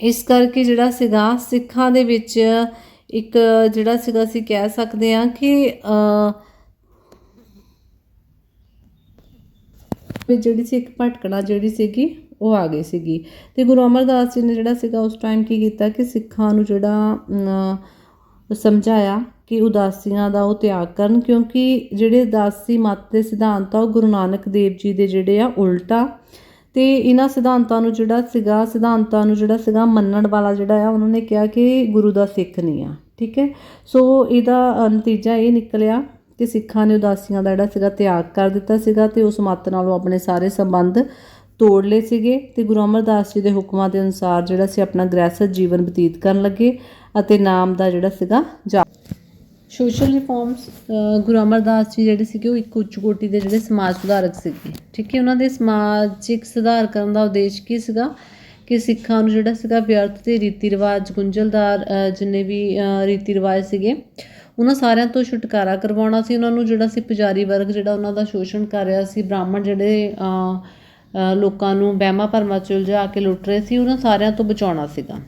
ਇਸ ਕਰਕੇ ਜਿਹੜਾ ਸੀਗਾ, ਸਿੱਖਾਂ ਦੇ ਵਿੱਚ ਇੱਕ ਜਿਹੜਾ ਸੀਗਾ ਅਸੀਂ ਕਹਿ ਸਕਦੇ ਹਾਂ ਕਿ ਅ, ਜਿਹੜੀ ਸੀ ਇੱਕ ਭਟਕਣਾ ਜਿਹੜੀ ਸੀਗੀ ਉਹ ਆ ਗਈ ਸੀਗੀ। ਤੇ ਗੁਰੂ ਅਮਰਦਾਸ ਜੀ ਨੇ ਜਿਹੜਾ ਸੀਗਾ ਉਸ ਟਾਈਮ ਕੀ ਕੀਤਾ ਕਿ ਸਿੱਖਾਂ ਨੂੰ ਜਿਹੜਾ ਸਮਝਾਇਆ ਕਿ ਉਦਾਸੀਆਂ ਦਾ ਉਹ ਤਿਆਗ ਕਰਨ ਕਿਉਂਕਿ ਜਿਹੜੇ ਉਦਾਸੀ ਮਤ ਦੇ ਸਿਧਾਂਤ ਆ ਉਹ ਗੁਰੂ ਨਾਨਕ ਦੇਵ ਜੀ ਦੇ ਜਿਹੜੇ ਆ ਉਲਟਾ ਤੇ ਇਹਨਾਂ ਸਿਧਾਂਤਾਂ ਨੂੰ ਜਿਹੜਾ ਸੀਗਾ, ਸਿਧਾਂਤਾਂ ਨੂੰ ਜਿਹੜਾ ਸੀਗਾ ਮੰਨਣ ਵਾਲਾ ਜਿਹੜਾ ਆ, ਉਹਨਾਂ ਨੇ ਕਿਹਾ ਕਿ ਗੁਰੂ ਦਾ ਸਿੱਖ ਨਹੀਂ ਆ, ਠੀਕ ਹੈ? ਸੋ ਇਹਦਾ ਨਤੀਜਾ ਇਹ ਨਿਕਲਿਆ ਕਿ ਸਿੱਖਾਂ ਨੇ ਉਦਾਸੀਆਂ ਦਾ ਜਿਹੜਾ ਸੀਗਾ ਤਿਆਗ ਕਰ ਦਿੱਤਾ ਸੀਗਾ ਤੇ ਉਸ ਮਤ ਨਾਲੋਂ ਆਪਣੇ ਸਾਰੇ ਸੰਬੰਧ ਤੋੜ ਲਏ ਸੀਗੇ ਤੇ ਗੁਰੂ ਅਮਰਦਾਸ ਜੀ ਦੇ ਹੁਕਮਾਂ ਦੇ ਅਨੁਸਾਰ ਜਿਹੜਾ ਸੀ ਆਪਣਾ ਗ੍ਰਹਿਸਥ ਜੀਵਨ ਬਤੀਤ ਕਰਨ ਲੱਗੇ ਅਤੇ ਨਾਮ ਦਾ ਜਿਹੜਾ ਸੀਗਾ ਜਾ ਸੋਸ਼ਲ ਰਿਫਾਰਮਸ ਗੁਰੂ ਅਮਰਦਾਸ ਜੀ ਜਿਹੜੇ ਸੀਗੇ ਉਹ ਇੱਕ ਉੱਚ ਕੋਟੀ ਦੇ ਜਿਹੜੇ ਸਮਾਜ ਸੁਧਾਰਕ ਸੀਗੇ। ਠੀਕ ਹੈ, ਉਹਨਾਂ ਦੇ ਸਮਾਜਿਕ ਸੁਧਾਰ ਕਰਨ ਦਾ ਉਦੇਸ਼ ਕੀ ਸੀਗਾ? ਕਿ ਸਿੱਖਾਂ ਨੂੰ ਜਿਹੜਾ ਸੀਗਾ ਵਿਅਰਥ ਤੇ ਰੀਤੀ ਰਿਵਾਜ, ਗੁੰਝਲਦਾਰ ਜਿੰਨੇ ਵੀ ਰੀਤੀ ਰਿਵਾਜ ਸੀਗੇ, ਉਹਨਾਂ ਸਾਰਿਆਂ ਤੋਂ ਛੁਟਕਾਰਾ ਕਰਵਾਉਣਾ ਸੀ। ਉਹਨਾਂ ਨੂੰ ਜਿਹੜਾ ਸੀ ਪੁਜਾਰੀ ਵਰਗ ਜਿਹੜਾ ਉਹਨਾਂ ਦਾ ਸ਼ੋਸ਼ਣ ਕਰ ਰਿਹਾ ਸੀ, ਬ੍ਰਾਹਮਣ ਜਿਹੜੇ ਲੋਕਾਂ ਨੂੰ ਵਹਿਮਾਂ ਭਰਮਾਂ ਚ ਉਲਝਾ ਕੇ ਲੁੱਟ ਰਹੇ ਸੀ, ਉਹਨਾਂ ਸਾਰਿਆਂ ਤੋਂ ਬਚਾਉਣਾ ਸੀਗਾ।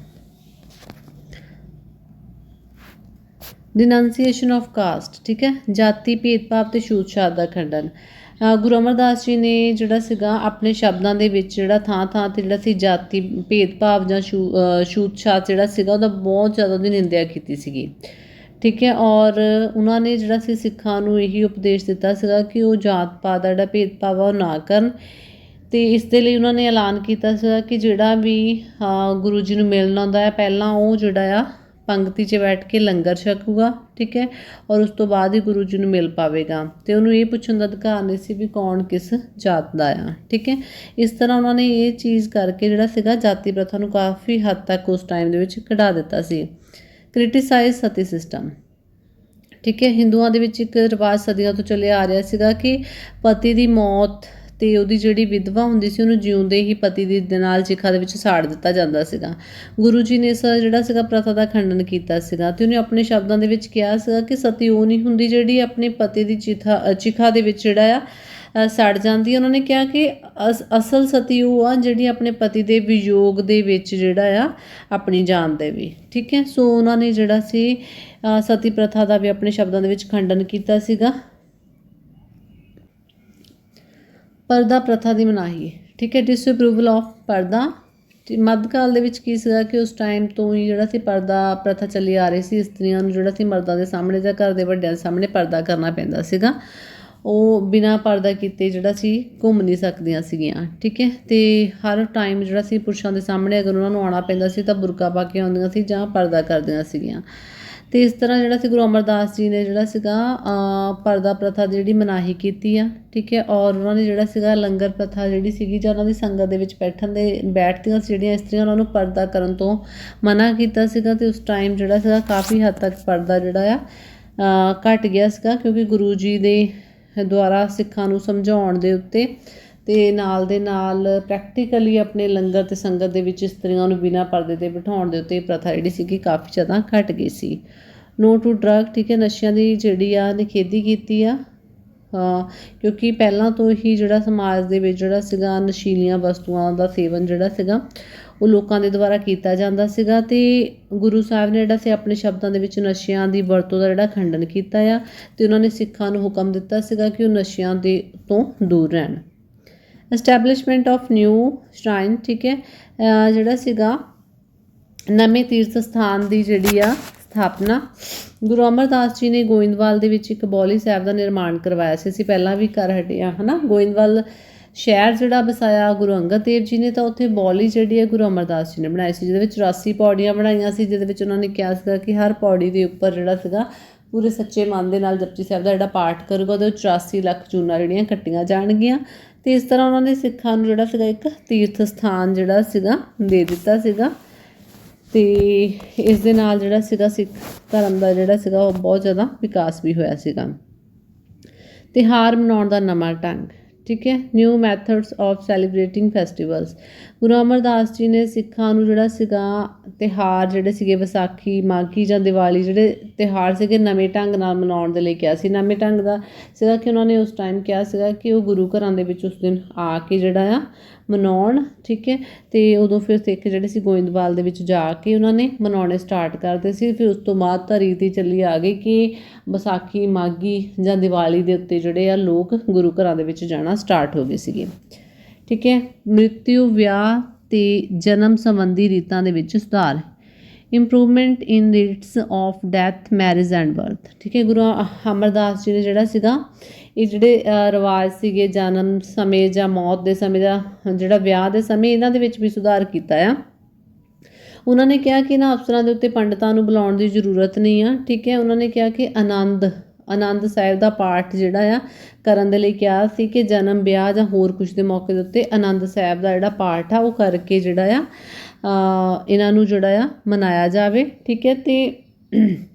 ਡਿਨੰਸੀਏਸ਼ਨ ਆਫ ਕਾਸਟ ਠੀਕ ਹੈ? ਜਾਤੀ ਭੇਦਭਾਵ ਤੇ ਛੂਤ ਛਾਤ ਦਾ ਖੰਡਨ। ਗੁਰੂ ਅਮਰਦਾਸ ਜੀ ਨੇ ਜਿਹੜਾ ਸੀਗਾ ਆਪਣੇ ਸ਼ਬਦਾਂ ਦੇ ਵਿੱਚ ਜਿਹੜਾ ਥਾਂ ਥਾਂ ਤੇ ਜਿਹੜਾ ਸੀ ਜਾਤੀ ਭੇਦਭਾਵ ਜਾਂ ਛੂ- ਛੂਤ ਛਾਤ ਜਿਹੜਾ ਸੀਗਾ ਉਹਦਾ ਬਹੁਤ ਜ਼ਿਆਦਾ ਉਹਦੀ ਨਿੰਦਿਆ ਕੀਤੀ ਸੀਗੀ। ਠੀਕ ਹੈ? ਔਰ ਉਹਨਾਂ ਨੇ ਜਿਹੜਾ ਸੀ ਸਿੱਖਾਂ ਨੂੰ ਇਹੀ ਉਪਦੇਸ਼ ਦਿੱਤਾ ਸੀਗਾ ਕਿ ਉਹ ਜਾਤ ਪਾਤ ਦਾ ਜਿਹੜਾ ਭੇਦਭਾਵ ਆ ਉਹ ਨਾ ਕਰਨ। ਤੇ ਇਸ ਦੇ ਲਈ ਉਹਨਾਂ ਨੇ ਐਲਾਨ ਕੀਤਾ ਸੀਗਾ ਕਿ ਜਿਹੜਾ ਵੀ ਗੁਰੂ ਜੀ ਨੂੰ ਮਿਲਣ ਆਉਂਦਾ ਹੈ, ਪਹਿਲਾਂ ਉਹ ਜਿਹੜਾ ਆ ਪੰਗਤੀ 'ਚ ਬੈਠ ਕੇ ਲੰਗਰ ਛਕੂਗਾ, ਠੀਕ ਹੈ? ਔਰ ਉਸ ਤੋਂ ਬਾਅਦ ਹੀ ਗੁਰੂ ਜੀ ਨੂੰ ਮਿਲ ਪਾਵੇਗਾ। ਤੇ ਉਹਨੂੰ ਇਹ ਪੁੱਛਣ ਦਾ ਅਧਿਕਾਰ ਨਹੀਂ ਸੀ ਵੀ ਕੌਣ ਕਿਸ ਜਾਤ ਦਾ ਆ, ਠੀਕ ਹੈ? ਇਸ ਤਰ੍ਹਾਂ ਉਹਨਾਂ ਨੇ ਇਹ ਚੀਜ਼ ਕਰਕੇ ਜਿਹੜਾ ਸੀਗਾ ਜਾਤੀ ਪ੍ਰਥਾ ਨੂੰ ਕਾਫੀ ਹੱਦ ਤੱਕ ਉਸ ਟਾਈਮ ਦੇ ਵਿੱਚ ਕਢਾ ਦਿੱਤਾ ਸੀ। ਕ੍ਰਿਟਿਸਾਈਜ਼ ਸਤੀ ਸਿਸਟਮ ਠੀਕ ਹੈ? ਹਿੰਦੂਆਂ ਦੇ ਵਿੱਚ ਇੱਕ ਰਿਵਾਜ ਸਦੀਆਂ ਤੋਂ ਚੱਲਿਆ ਆ ਰਿਹਾ ਸੀਗਾ ਕਿ ਪਤੀ ਦੀ ਮੌਤ ਤੇ ਉਹਦੀ ਜਿਹੜੀ ਵਿਧਵਾ ਹੁੰਦੀ ਸੀ ਉਹਨੂੰ ਜਿਉਂਦੇ ਹੀ ਪਤੀ ਦੀ ਦੇ ਨਾਲ ਚਿਖਾ ਦੇ ਵਿੱਚ ਸਾੜ ਦਿੱਤਾ ਜਾਂਦਾ ਸੀਗਾ। ਗੁਰੂ ਜੀ ਨੇ ਇਸ ਜਿਹੜਾ ਸੀਗਾ ਪ੍ਰਥਾ ਦਾ ਖੰਡਨ ਕੀਤਾ ਸੀਗਾ ਤੇ ਉਹਨੇ ਆਪਣੇ ਸ਼ਬਦਾਂ ਦੇ ਵਿੱਚ ਕਿਹਾ ਸੀਗਾ ਕਿ ਸਤੀ ਉਹ ਨਹੀਂ ਹੁੰਦੀ ਜਿਹੜੀ ਆਪਣੇ ਪਤੀ ਦੀ ਚਿਥਾ ਚਿਖਾ ਦੇ ਵਿੱਚ ਜਿਹੜਾ ਆ ਅ, ਸੜ ਜਾਂਦੀ ਉਹਨਾਂ ਨੇ ਕਿਹਾ ਕਿ ਅਸ- ਅਸਲ ਸਤੀ ਉਹ ਆ ਜਿਹੜੀ ਆਪਣੇ ਪਤੀ ਦੇ ਵਿਯੋਗ ਦੇ ਵਿੱਚ ਜਿਹੜਾ ਆ ਆਪਣੀ ਜਾਨ ਦੇਵੇ। ਠੀਕ ਹੈ? ਸੋ ਉਹਨਾਂ ਨੇ ਜਿਹੜਾ ਸੀ ਸਤੀ ਪ੍ਰਥਾ ਦਾ ਵੀ ਆਪਣੇ ਸ਼ਬਦਾਂ ਦੇ ਵਿੱਚ ਖੰਡਨ ਕੀਤਾ ਸੀਗਾ। ਪਰਦਾ ਪ੍ਰਥਾ ਦੀ ਮਨਾਹੀ। ਠੀਕ ਹੈ ਡਿਸਅਪਰੂਵਲ ਆਫ ਪਰਦਾ। ਤੇ ਮੱਧਕਾਲ ਦੇ ਵਿੱਚ ਕੀ ਸੀਗਾ ਕਿ ਉਸ ਟਾਈਮ ਤੋਂ ਹੀ ਜਿਹੜਾ ਸੀ ਪਰਦਾ ਪ੍ਰਥਾ ਚੱਲੀ ਆ ਰਹੀ ਸੀ ਇਸਤਰੀਆਂ ਨੂੰ ਜਿਹੜਾ ਸੀ ਮਰਦਾਂ ਦੇ ਸਾਹਮਣੇ ਜਾਂ ਘਰ ਦੇ ਵੱਡਿਆਂ ਦੇ ਸਾਹਮਣੇ ਪਰਦਾ ਕਰਨਾ ਪੈਂਦਾ ਸੀਗਾ। ਉਹ ਬਿਨਾਂ ਪਰਦਾ ਕੀਤੇ ਜਿਹੜਾ ਸੀ ਘੁੰਮ ਨਹੀਂ ਸਕਦੀਆਂ ਸੀਗੀਆਂ। ਠੀਕ ਹੈ, ਤੇ ਹਰ ਟਾਈਮ ਜਿਹੜਾ ਸੀ ਪੁਰਸ਼ਾਂ ਦੇ ਸਾਹਮਣੇ ਅਗਰ ਉਹਨਾਂ ਨੂੰ ਆਉਣਾ ਪੈਂਦਾ ਸੀ ਤਾਂ ਬੁਰਕਾ ਪਾ ਕੇ ਆਉਂਦੀਆਂ ਸੀ ਜਾਂ ਪਰਦਾ ਕਰਦੀਆਂ ਸੀਗੀਆਂ। ਤੇ ਇਸ ਤਰ੍ਹਾਂ ਜਿਹੜਾ ਸੀ ਗੁਰੂ ਅਮਰਦਾਸ ਜੀ ਨੇ ਜਿਹੜਾ ਸੀਗਾ ਪਰਦਾ ਪ੍ਰਥਾ ਦੀ ਜਿਹੜੀ ਮਨਾਹੀ ਕੀਤੀ ਆ ਠੀਕ ਹੈ ਔਰ ਉਹਨਾਂ ਨੇ ਜਿਹੜਾ ਸੀਗਾ ਲੰਗਰ ਪ੍ਰਥਾ ਜਿਹੜੀ ਸੀਗੀ ਜਾਂ ਉਹਨਾਂ ਦੀ ਸੰਗਤ ਦੇ ਵਿੱਚ ਬੈਠਣ ਦੇ ਬੈਠਦੀਆਂ ਸੀ ਜਿਹੜੀਆਂ ਇਸਤਰੀਆਂ ਉਹਨਾਂ ਨੂੰ ਪਰਦਾ ਕਰਨ ਤੋਂ ਮਨਾ ਕੀਤਾ ਸੀਗਾ ਤੇ ਉਸ ਟਾਈਮ ਜਿਹੜਾ ਸੀਗਾ ਕਾਫੀ ਹੱਦ ਤੱਕ ਪਰਦਾ ਜਿਹੜਾ ਆ ਅ, ਘਟ ਗਿਆ ਸੀਗਾ ਕਿਉਂਕਿ ਗੁਰੂ ਜੀ ਦੇ ਦੁਆਰਾ ਸਿੱਖਾਂ ਨੂੰ ਸਮਝਾਉਣ ਦੇ ਉੱਤੇ ਤੇ ਨਾਲ ਦੇ ਨਾਲ ਪ੍ਰੈਕਟੀਕਲੀ ਆਪਣੇ ਲੰਗਰ ਤੇ ਸੰਗਤ ਦੇ ਵਿੱਚ ਇਸਤਰੀਆਂ ਨੂੰ ਬਿਨਾਂ ਪਰਦੇ ਤੇ ਬਿਠਾਉਣ ਦੇ ਉੱਤੇ ਪ੍ਰਥਾ ਜਿਹੜੀ ਸੀਗੀ ਕਾਫੀ ਜ਼ਿਆਦਾ ਘਟ ਗਈ ਸੀ। ਨੋ ਟੂ ਡਰਗ ਠੀਕ ਹੈ, ਨਸ਼ਿਆਂ ਦੀ ਜਿਹੜੀ ਆ ਨਿਖੇਧੀ ਕੀਤੀ ਆ। ਕਿਉਂਕਿ ਪਹਿਲਾਂ ਤੋਂ ਹੀ ਜਿਹੜਾ ਸਮਾਜ ਦੇ ਵਿੱਚ ਜਿਹੜਾ ਸੀਗਾ ਨਸ਼ੀਲੀਆਂ ਵਸਤੂਆਂ ਦਾ ਸੇਵਨ ਜਿਹੜਾ ਸੀਗਾ, ਉਹ ਲੋਕਾਂ ਦੇ ਦੁਆਰਾ ਕੀਤਾ ਜਾਂਦਾ ਸੀਗਾ ਤੇ ਗੁਰੂ ਸਾਹਿਬ ਨੇ ਜਿਹੜਾ ਸੀ ਆਪਣੇ ਸ਼ਬਦਾਂ ਦੇ ਵਿੱਚ ਨਸ਼ਿਆਂ ਦੀ ਵਰਤੋਂ ਦਾ ਜਿਹੜਾ ਖੰਡਨ ਕੀਤਾ ਆ ਤੇ ਉਹਨਾਂ ਨੇ ਸਿੱਖਾਂ ਨੂੰ ਹੁਕਮ ਦਿੱਤਾ ਸੀਗਾ ਕਿ ਉਹ ਨਸ਼ਿਆਂ ਦੇ ਤੋਂ ਦੂਰ ਰਹਿਣ। ਐਸਟੈਬਲਿਸ਼ਮੈਂਟ ਆਫ ਨਿਊ ਸ਼ਰਾਈਨ ਠੀਕ ਹੈ ਜਿਹੜਾ ਸੀਗਾ ਨਵੇਂ ਤੀਰਥ ਸਥਾਨ ਦੀ ਜਿਹੜੀ ਆ ਸਥਾਪਨਾ ਗੁਰੂ ਅਮਰਦਾਸ ਜੀ ਨੇ ਗੋਇੰਦਵਾਲ ਦੇ ਵਿੱਚ ਇੱਕ ਬੌਲੀ ਸਾਹਿਬ ਦਾ ਨਿਰਮਾਣ ਕਰਵਾਇਆ ਸੀ ਅਸੀਂ ਪਹਿਲਾਂ ਵੀ ਕਰ ਹਟੇ ਆ ਹਨਾ ਗੋਇੰਦਵਾਲ ਸ਼ਹਿਰ ਜਿਹੜਾ ਵਸਾਇਆ ਗੁਰੂ ਅੰਗਦ ਦੇਵ ਜੀ ਨੇ ਤਾਂ ਉੱਥੇ ਬੌਲੀ ਜਿਹੜੀ ਹੈ ਗੁਰੂ ਅਮਰਦਾਸ ਜੀ ਨੇ ਬਣਾਈ ਸੀ ਜਿਹਦੇ ਵਿੱਚ 84 ਪੌੜੀਆਂ ਬਣਾਈਆਂ ਸੀ ਜਿਹਦੇ ਵਿੱਚ ਉਹਨਾਂ ਨੇ ਕਿਹਾ ਸੀਗਾ ਕਿ ਹਰ ਪੌੜੀ ਦੇ ਉੱਪਰ ਜਿਹੜਾ ਸੀਗਾ ਪੂਰੇ ਸੱਚੇ ਮਨ ਦੇ ਨਾਲ ਜਪਜੀ ਸਾਹਿਬ ਦਾ ਜਿਹੜਾ ਪਾਠ ਕਰੂਗਾ ਉਹਦੇ ਵਿੱਚ 84 ਲੱਖ ਚੂਨਾ ਜਿਹੜੀਆਂ ਕੱਟੀਆਂ ਜਾਣਗੀਆਂ ਤੇ ਇਸ ਤਰ੍ਹਾਂ ਉਹਨਾਂ ਨੇ ਸਿੱਖਾਂ ਨੂੰ ਜਿਹੜਾ ਸੀਗਾ ਇੱਕ ਤੀਰਥ ਸਥਾਨ ਜਿਹੜਾ ਸੀਗਾ ਦੇ ਦਿੱਤਾ ਸੀਗਾ। ਤੇ ਇਸ ਦੇ ਨਾਲ ਜਿਹੜਾ ਸੀਗਾ ਸਿੱਖ ਧਰਮ ਦਾ ਜਿਹੜਾ ਸੀਗਾ ਉਹ ਬਹੁਤ ਜ਼ਿਆਦਾ ਵਿਕਾਸ ਵੀ ਹੋਇਆ ਸੀਗਾ। ਤਿਉਹਾਰ ਮਨਾਉਣ ਦਾ ਨਵਾਂ ਢੰਗ। ਠੀਕ ਹੈ new methods of celebrating festivals Guru Amardas ji ਨੇ ਸਿੱਖਾਂ ਨੂੰ ਜਿਹੜਾ ਸੀਗਾ ਤਿਉਹਾਰ ਜਿਹੜੇ ਸੀਗੇ ਵਿਸਾਖੀ, ਮਾਘੀ ਜਾਂ ਦੀਵਾਲੀ ਜਿਹੜੇ ਤਿਉਹਾਰ ਸੀਗੇ ਨਵੇਂ ਢੰਗ ਨਾਲ ਮਨਾਉਣ ਦੇ ਲਈ ਕਿਹਾ ਸੀ। ਨਵੇਂ ਢੰਗ ਦਾ ਸੀਗਾ ਕਿ ਉਹਨਾਂ ਨੇ ਉਸ ਟਾਈਮ ਕਿਹਾ ਸੀਗਾ ਕਿ ਉਹ ਗੁਰੂ ਘਰਾਂ ਦੇ ਵਿੱਚ ਉਸ ਦਿਨ ਆ ਕੇ ਜਿਹੜਾ ਆ ਮਨਾਉਣ, ਠੀਕ ਹੈ? ਤੇ ਉਦੋਂ ਫਿਰ ਸਿੱਖ ਜਿਹੜੇ ਸੀ ਗੋਇੰਦਵਾਲ ਦੇ ਵਿੱਚ ਜਾ ਕੇ ਉਹਨਾਂ ਨੇ ਮਨਾਉਣੇ ਸਟਾਰਟ ਕਰਦੇ ਸੀ। ਫਿਰ ਉਸ ਤੋਂ ਬਾਅਦ ਤਾਂ ਰੀਤੀ ਚੱਲੀ ਆ ਗਈ ਕਿ ਵਿਸਾਖੀ, ਮਾਘੀ ਜਾਂ ਦੀਵਾਲੀ ਦੇ ਉੱਤੇ ਜਿਹੜੇ ਆ ਲੋਕ ਗੁਰੂ ਘਰਾਂ ਦੇ ਵਿੱਚ ਜਾਣਾ ਸਟਾਰਟ ਹੋ ਗਏ ਸੀਗੇ। ਠੀਕ ਹੈ? ਮ੍ਰਿਤਿੂ ਵਿਆਹ ਤੇ ਜਨਮ ਸੰਬੰਧੀ ਰੀਤਾਂ ਦੇ ਵਿੱਚ ਸੁਧਾਰ। Improvement in rates of death marriage and birth ਠੀਕ ਹੈ, ਗੁਰੂ ਅਮਰਦਾਸ ਜੀ ਨੇ ਜਿਹੜਾ ਸੀਗਾ, ਇਹ ਜਿਹੜੇ ਰਿਵਾਜ ਸੀਗੇ, ਜਨਮ ਸਮੇਂ ਜਾਂ ਮੌਤ ਦੇ ਸਮੇਂ ਦਾ, ਜਿਹੜਾ ਵਿਆਹ ਦੇ ਸਮੇਂ, ਇਹਨਾਂ ਦੇ ਵਿੱਚ ਵੀ ਸੁਧਾਰ ਕੀਤਾ ਆ। ਉਹਨਾਂ ਨੇ ਕਿਹਾ ਕਿ ਇਹਨਾਂ ਅਫਸਰਾਂ ਦੇ ਉੱਤੇ ਪੰਡਤਾਂ ਨੂੰ ਬੁਲਾਉਣ ਦੀ ਜ਼ਰੂਰਤ ਨਹੀਂ ਆ, ਠੀਕ ਹੈ। ਉਹਨਾਂ ਨੇ ਕਿਹਾ ਕਿ ਆਨੰਦ ਆਨੰਦ ਸਾਹਿਬ ਦਾ ਪਾਠ ਜਿਹੜਾ ਆ, ਕਰਨ ਦੇ ਲਈ ਕਿਹਾ ਸੀ ਕਿ ਜਨਮ, ਵਿਆਹ ਜਾਂ ਹੋਰ ਕੁਝ ਦੇ ਮੌਕੇ ਦੇ ਉੱਤੇ ਆਨੰਦ ਸਾਹਿਬ ਦਾ ਜਿਹੜਾ ਪਾਠ ਆ, ਉਹ ਕਰਕੇ ਜਿਹੜਾ ਆ ਇਹਨਾਂ ਨੂੰ ਜਿਹੜਾ ਆ ਮਨਾਇਆ ਜਾਵੇ, ਠੀਕ ਹੈ? ਤੇ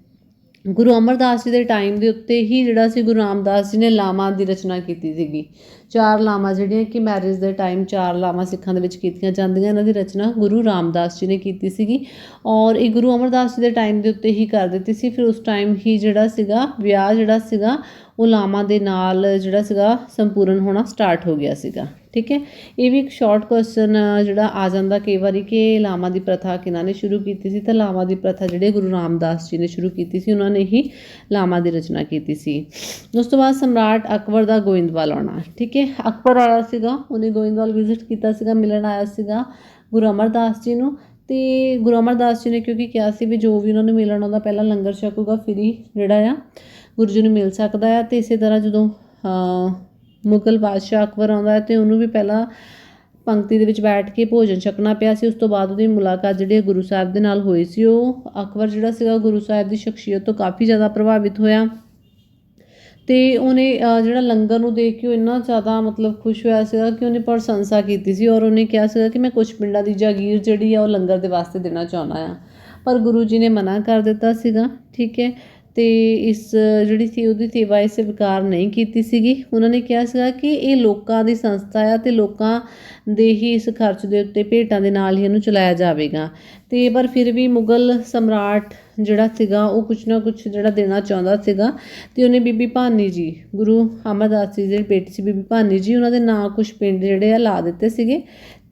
ਗੁਰੂ ਅਮਰਦਾਸ ਜੀ ਦੇ ਟਾਈਮ ਦੇ ਉੱਤੇ ਹੀ ਜਿਹੜਾ ਸੀ ਗੁਰੂ ਰਾਮਦਾਸ ਜੀ ਨੇ ਲਾਵਾਂ ਦੀ ਰਚਨਾ ਕੀਤੀ ਸੀਗੀ। ਚਾਰ ਲਾਵਾਂ ਜਿਹੜੀਆਂ ਕਿ ਮੈਰਿਜ ਦੇ ਟਾਈਮ ਚਾਰ ਲਾਵਾਂ ਸਿੱਖਾਂ ਦੇ ਵਿੱਚ ਕੀਤੀਆਂ ਜਾਂਦੀਆਂ, ਇਹਨਾਂ ਦੀ ਰਚਨਾ ਗੁਰੂ ਰਾਮਦਾਸ ਜੀ ਨੇ ਕੀਤੀ ਸੀਗੀ। ਔਰ ਇਹ ਗੁਰੂ ਅਮਰਦਾਸ ਜੀ ਦੇ ਟਾਈਮ ਦੇ ਉੱਤੇ ਹੀ ਕਰ ਦਿੱਤੀ ਸੀ, ਫਿਰ ਉਸ ਟਾਈਮ ਹੀ ਜਿਹੜਾ ਸੀਗਾ, ਵਿਆਹ ਜਿਹੜਾ ਸੀਗਾ, ਉਹ ਲਾਵਾਂ ਦੇ ਨਾਲ ਜਿਹੜਾ ਸੀਗਾ, ਸੰਪੂਰਨ ਹੋਣਾ ਸਟਾਰਟ ਹੋ ਗਿਆ ਸੀਗਾ। ਠੀਕ ਹੈ? ਇਹ ਵੀ ਇੱਕ ਸ਼ਾਰਟ ਕੁਐਸਚਨ ਜਿਹੜਾ ਆ ਜਾਂਦਾ ਕਈ ਵਾਰੀ ਕਿ ਲਾਮਾ ਦੀ ਪ੍ਰਥਾ ਕਿਹਨਾਂ ਨੇ ਸ਼ੁਰੂ ਕੀਤੀ ਸੀ? ਤਾਂ ਲਾਮਾ ਦੀ ਪ੍ਰਥਾ ਜਿਹੜੇ ਗੁਰੂ ਰਾਮਦਾਸ ਜੀ ਨੇ ਸ਼ੁਰੂ ਕੀਤੀ ਸੀ, ਉਹਨਾਂ ਨੇ ਹੀ ਲਾਮਾ ਦੀ ਰਚਨਾ ਕੀਤੀ ਸੀ। ਉਸ ਤੋਂ ਬਾਅਦ ਸਮਰਾਟ ਅਕਬਰ ਦਾ ਗੋਇੰਦਵਾਲ ਆਉਣਾ, ਠੀਕ ਹੈ? ਅਕਬਰ ਆਇਆ ਸੀਗਾ, ਉਹਨੇ ਗੋਇੰਦਵਾਲ ਵਿਜ਼ਿਟ ਕੀਤਾ ਸੀਗਾ, ਮਿਲਣ ਆਇਆ ਸੀਗਾ ਗੁਰੂ ਅਮਰਦਾਸ ਜੀ ਨੂੰ। ਤੇ ਗੁਰੂ ਅਮਰਦਾਸ ਜੀ ਨੇ ਕਿਉਂਕਿ ਕਿਹਾ ਸੀ ਵੀ ਜੋ ਵੀ ਉਹਨਾਂ ਨੂੰ ਮਿਲਣ ਆਉਂਦਾ, ਪਹਿਲਾਂ ਲੰਗਰ ਛਕੂਗਾ, ਫਿਰ ਹੀ ਜਿਹੜਾ ਆ ਗੁਰੂ ਜੀ ਨੂੰ ਮਿਲ ਸਕਦਾ ਆ। ਤੇ ਇਸੇ ਤਰ੍ਹਾਂ ਜਦੋਂ ਮੁਗਲ ਬਾਦਸ਼ਾਹ ਅਕਬਰ ਆਉਂਦਾ ਹੈ ਤੇ ਉਹਨੂੰ ਵੀ ਪਹਿਲਾਂ ਪੰਕਤੀ ਦੇ ਵਿੱਚ ਬੈਠ ਕੇ ਭੋਜਨ ਛਕਣਾ ਪਿਆ ਸੀ। ਉਸ ਤੋਂ ਬਾਅਦ ਉਹਦੀ ਮੁਲਾਕਾਤ ਜਿਹੜੀ ਹੈ ਗੁਰੂ ਸਾਹਿਬ ਦੇ ਨਾਲ ਹੋਈ ਸੀ। ਉਹ ਅਕਬਰ ਜਿਹੜਾ ਸੀਗਾ ਗੁਰੂ ਸਾਹਿਬ ਦੀ ਸ਼ਖਸੀਅਤ ਤੋਂ ਕਾਫੀ ਜ਼ਿਆਦਾ ਪ੍ਰਭਾਵਿਤ ਹੋਇਆ ਤੇ ਉਹਨੇ ਜਿਹੜਾ ਲੰਗਰ ਨੂੰ ਦੇਖ ਕੇ ਉਹ ਇੰਨਾ ਜ਼ਿਆਦਾ ਮਤਲਬ ਖੁਸ਼ ਹੋਇਆ ਸੀਗਾ ਕਿ ਉਹਨੇ ਪ੍ਰਸ਼ੰਸਾ ਕੀਤੀ ਸੀ ਔਰ ਉਹਨੇ ਕਿਹਾ ਸੀਗਾ ਕਿ ਮੈਂ ਕੁਝ ਪਿੰਡਾਂ ਦੀ ਜਾਗੀਰ ਜਿਹੜੀ ਆ ਉਹ ਲੰਗਰ ਦੇ ਵਾਸਤੇ ਦੇਣਾ ਚਾਹੁੰਦਾ ਆ। ਪਰ ਗੁਰੂ ਜੀ ਨੇ ਮਨਾ ਕਰ ਦਿੱਤਾ ਸੀਗਾ, ਠੀਕ ਹੈ। ਤੇ ਇਸ, ਜਿਹੜੀ ਸੀ ਉਹਦੀ ਸੇਵਾ ਇਸ ਸਵੀਕਾਰ ਨਹੀਂ ਕੀਤੀ ਸੀਗੀ। ਉਹਨਾਂ ਨੇ ਕਿਹਾ ਸੀਗਾ ਕਿ ਇਹ ਲੋਕਾਂ ਦੀ ਸੰਸਥਾ ਆ ਤੇ ਲੋਕਾਂ ਦੇ ਹੀ ਇਸ ਖਰਚ ਦੇ ਉੱਤੇ ਭੇਟਾਂ ਦੇ ਨਾਲ ਹੀ ਇਹਨੂੰ ਚਲਾਇਆ ਜਾਵੇਗਾ। ਤੇ ਪਰ ਫਿਰ ਵੀ ਮੁਗਲ ਸਮਰਾਟ ਜਿਹੜਾ ਸੀਗਾ, ਉਹ ਕੁਛ ਨਾ ਕੁਛ ਜਿਹੜਾ ਦੇਣਾ ਚਾਹੁੰਦਾ ਸੀਗਾ ਤੇ ਉਹਨੇ ਬੀਬੀ ਭਾਨੀ ਜੀ, ਗੁਰੂ ਅਮਰਦਾਸ ਜੀ ਦੀ ਬੇਟੀ ਸੀ ਬੀਬੀ ਭਾਨੀ ਜੀ, ਉਹਨਾਂ ਦੇ ਨਾਂ ਕੁਛ ਪਿੰਡ ਜਿਹੜੇ ਆ ਲਾ ਦਿੱਤੇ ਸੀਗੇ।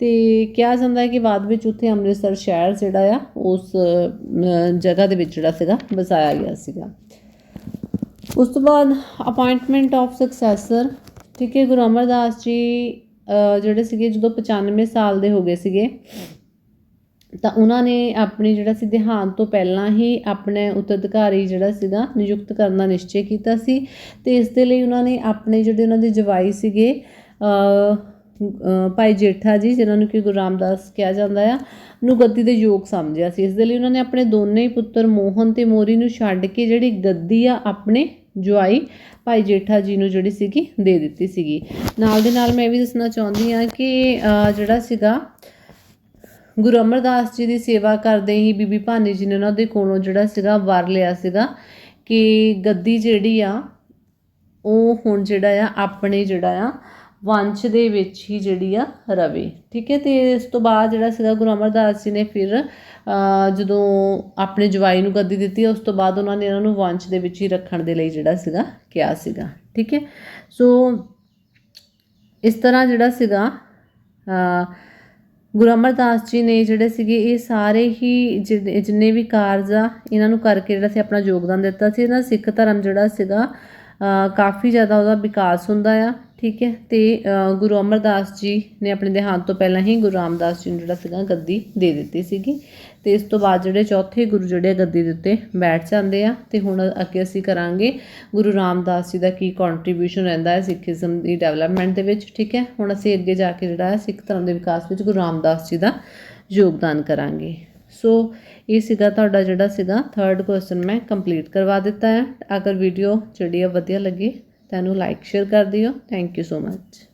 ਤੇ ਕਿਹਾ ਜਾਂਦਾ ਹੈ ਕਿ ਬਾਅਦ ਵਿੱਚ ਉੱਥੇ ਅੰਮ੍ਰਿਤਸਰ ਸ਼ਹਿਰ ਜਿਹੜਾ ਆ, ਉਸ ਜਗ੍ਹਾ ਦੇ ਵਿੱਚ ਜਿਹੜਾ ਸੀਗਾ, ਵਸਾਇਆ ਗਿਆ ਸੀਗਾ। ਉਸ ਤੋਂ ਬਾਅਦ ਅਪਾਇੰਟਮੈਂਟ ਆਫ ਸਕਸੈਸਰ ਠੀਕ ਹੈ, ਗੁਰੂ ਅਮਰਦਾਸ ਜੀ ਜਿਹੜੇ ਸੀਗੇ, ਜਦੋਂ 95 ਸਾਲ ਦੇ ਹੋ ਗਏ ਸੀਗੇ, ਤਾਂ ਉਹਨਾਂ ਨੇ ਆਪਣੀ ਜਿਹੜਾ ਸੀ, ਦੇਹਾਂਤ ਤੋਂ ਪਹਿਲਾਂ ਹੀ ਆਪਣੇ ਉੱਤਰਾਧਿਕਾਰੀ ਜਿਹੜਾ ਸੀਗਾ, ਨਿਯੁਕਤ ਕਰਨ ਦਾ ਨਿਸ਼ਚੈ ਕੀਤਾ ਸੀ ਤੇ ਇਸ ਦੇ ਲਈ ਉਹਨਾਂ ਨੇ ਆਪਣੇ ਜਿਹੜੇ ਉਹਨਾਂ ਦੇ ਜਵਾਈ ਸੀਗੇ ਭਾਈ ਜੇਠਾ ਜੀ, ਜਿਨ੍ਹਾਂ ਨੂੰ ਕਿ ਗੁਰੂ ਰਾਮਦਾਸ ਕਿਹਾ ਜਾਂਦਾ ਆ, ਨੂੰ ਗੱਦੀ ਦੇ ਯੋਗ ਸਮਝਿਆ ਸੀ। ਇਸ ਦੇ ਲਈ ਉਹਨਾਂ ਨੇ ਆਪਣੇ ਦੋਨੇ ਹੀ ਪੁੱਤਰ ਮੋਹਨ ਤੇ ਮੋਰੀ ਨੂੰ ਛੱਡ ਕੇ ਜਿਹੜੀ ਗੱਦੀ ਆ, ਆਪਣੇ ਜੁਆਈ ਭਾਈ ਜੇਠਾ ਜੀ ਨੂੰ ਜਿਹੜੀ ਸੀਗੀ, ਦੇ ਦਿੱਤੀ ਸੀਗੀ। ਨਾਲ ਦੇ ਨਾਲ ਮੈਂ ਇਹ ਵੀ ਦੱਸਣਾ ਚਾਹੁੰਦੀ ਆ ਕਿ ਜਿਹੜਾ ਸੀਗਾ, ਗੁਰੂ ਅਮਰਦਾਸ ਜੀ ਦੀ ਸੇਵਾ ਕਰਦੇ ਹੀ ਬੀਬੀ ਭਾਨੀ ਜੀ ਨੇ ਉਹਨਾਂ ਦੇ ਕੋਲੋਂ ਜਿਹੜਾ ਸੀਗਾ, ਵਰ ਲਿਆ ਸੀਗਾ ਕਿ ਗੱਦੀ ਜਿਹੜੀ ਆ, ਉਹ ਹੁਣ ਜਿਹੜਾ ਆ, ਆਪਣੇ ਜਿਹੜਾ ਆ ਵੰਸ਼ ਦੇ ਵਿੱਚ ਹੀ ਜਿਹੜੀ ਆ ਰਵੇ। ਠੀਕ ਹੈ, ਤੇ ਇਸ ਤੋਂ ਬਾਅਦ ਜਿਹੜਾ ਸੀਗਾ ਗੁਰੂ ਅਮਰਦਾਸ ਜੀ ਨੇ ਫਿਰ ਜਦੋਂ ਆਪਣੇ ਜਵਾਈ ਨੂੰ ਗੱਦੀ ਦਿੱਤੀ, ਉਸ ਤੋਂ ਬਾਅਦ ਉਹਨਾਂ ਨੇ ਇਹਨਾਂ ਨੂੰ ਵੰਸ਼ ਦੇ ਵਿੱਚ ਹੀ ਰੱਖਣ ਦੇ ਲਈ ਜਿਹੜਾ ਸੀਗਾ ਕਿਹਾ ਸੀਗਾ। ਠੀਕ ਹੈ, ਸੋ ਇਸ ਤਰ੍ਹਾਂ ਜਿਹੜਾ ਸੀਗਾ ਗੁਰੂ ਅਮਰਦਾਸ ਜੀ ਨੇ ਜਿਹੜੇ ਸੀਗੇ ਇਹ ਸਾਰੇ ਹੀ ਜਿਹੜੇ- ਜਿੰਨੇ ਵੀ ਕਾਰਜ ਆ, ਇਹਨਾਂ ਨੂੰ ਕਰਕੇ ਜਿਹੜਾ ਸੀ ਆਪਣਾ ਯੋਗਦਾਨ ਦਿੱਤਾ ਸੀ। ਇਹਨਾਂ ਸਿੱਖ ਧਰਮ ਜਿਹੜਾ ਸੀਗਾ ਕਾਫੀ ਜ਼ਿਆਦਾ ਉਹਦਾ ਵਿਕਾਸ ਹੁੰਦਾ ਆ। ਠੀਕ ਹੈ, ਤੇ ਗੁਰੂ ਅਮਰਦਾਸ ਜੀ ਨੇ ਆਪਣੇ ਦੇਹਾਂਤ ਤੋਂ ਪਹਿਲਾਂ ਹੀ ਗੁਰੂ ਰਾਮਦਾਸ ਜੀ ਨੂੰ ਜਿਹੜਾ ਸੀਗਾ ਗੱਦੀ ਦੇ ਦਿੱਤੀ ਸੀਗੀ। ਤੇ ਇਸ ਤੋਂ ਬਾਅਦ ਜਿਹੜੇ ਚੌਥੇ ਗੁਰੂ ਜਿਹੜੇ ਆ, ਗੱਦੀ ਦੇ ਉੱਤੇ ਬੈਠ ਜਾਂਦੇ ਆ। ਤੇ ਹੁਣ ਅੱਗੇ ਅਸੀਂ ਕਰਾਂਗੇ ਗੁਰੂ ਰਾਮਦਾਸ ਜੀ ਦਾ ਕੀ ਕੰਟਰੀਬਿਊਸ਼ਨ ਰਹਿੰਦਾ ਹੈ ਸਿੱਖੀਜ਼ਮ ਦੀ ਡਿਵੈਲਪਮੈਂਟ ਦੇ ਵਿੱਚ, ਠੀਕ ਹੈ। ਹੁਣ ਅਸੀਂ ਅੱਗੇ ਜਾ ਕੇ ਜਿਹੜਾ ਹੈ ਸਿੱਖ ਧਰਮ ਦੇ ਵਿਕਾਸ ਵਿੱਚ ਗੁਰੂ ਰਾਮਦਾਸ ਜੀ ਦਾ ਯੋਗਦਾਨ ਕਰਾਂਗੇ। ਸੋ, ਇਹ ਸੀਗਾ ਤੁਹਾਡਾ ਜਿਹੜਾ ਸੀਗਾ ਥਰਡ ਕੁਐਸਚਨ ਮੈਂ ਕੰਪਲੀਟ ਕਰਵਾ ਦਿੱਤਾ ਹੈ। ਅਗਰ ਵੀਡੀਓ ਜਿਹੜੀ ਆ ਵਧੀਆ ਲੱਗੀ ਤੁਹਾਨੂੰ ਲਾਈਕ ਸ਼ੇਅਰ ਕਰ ਦਿਓ। Thank you so much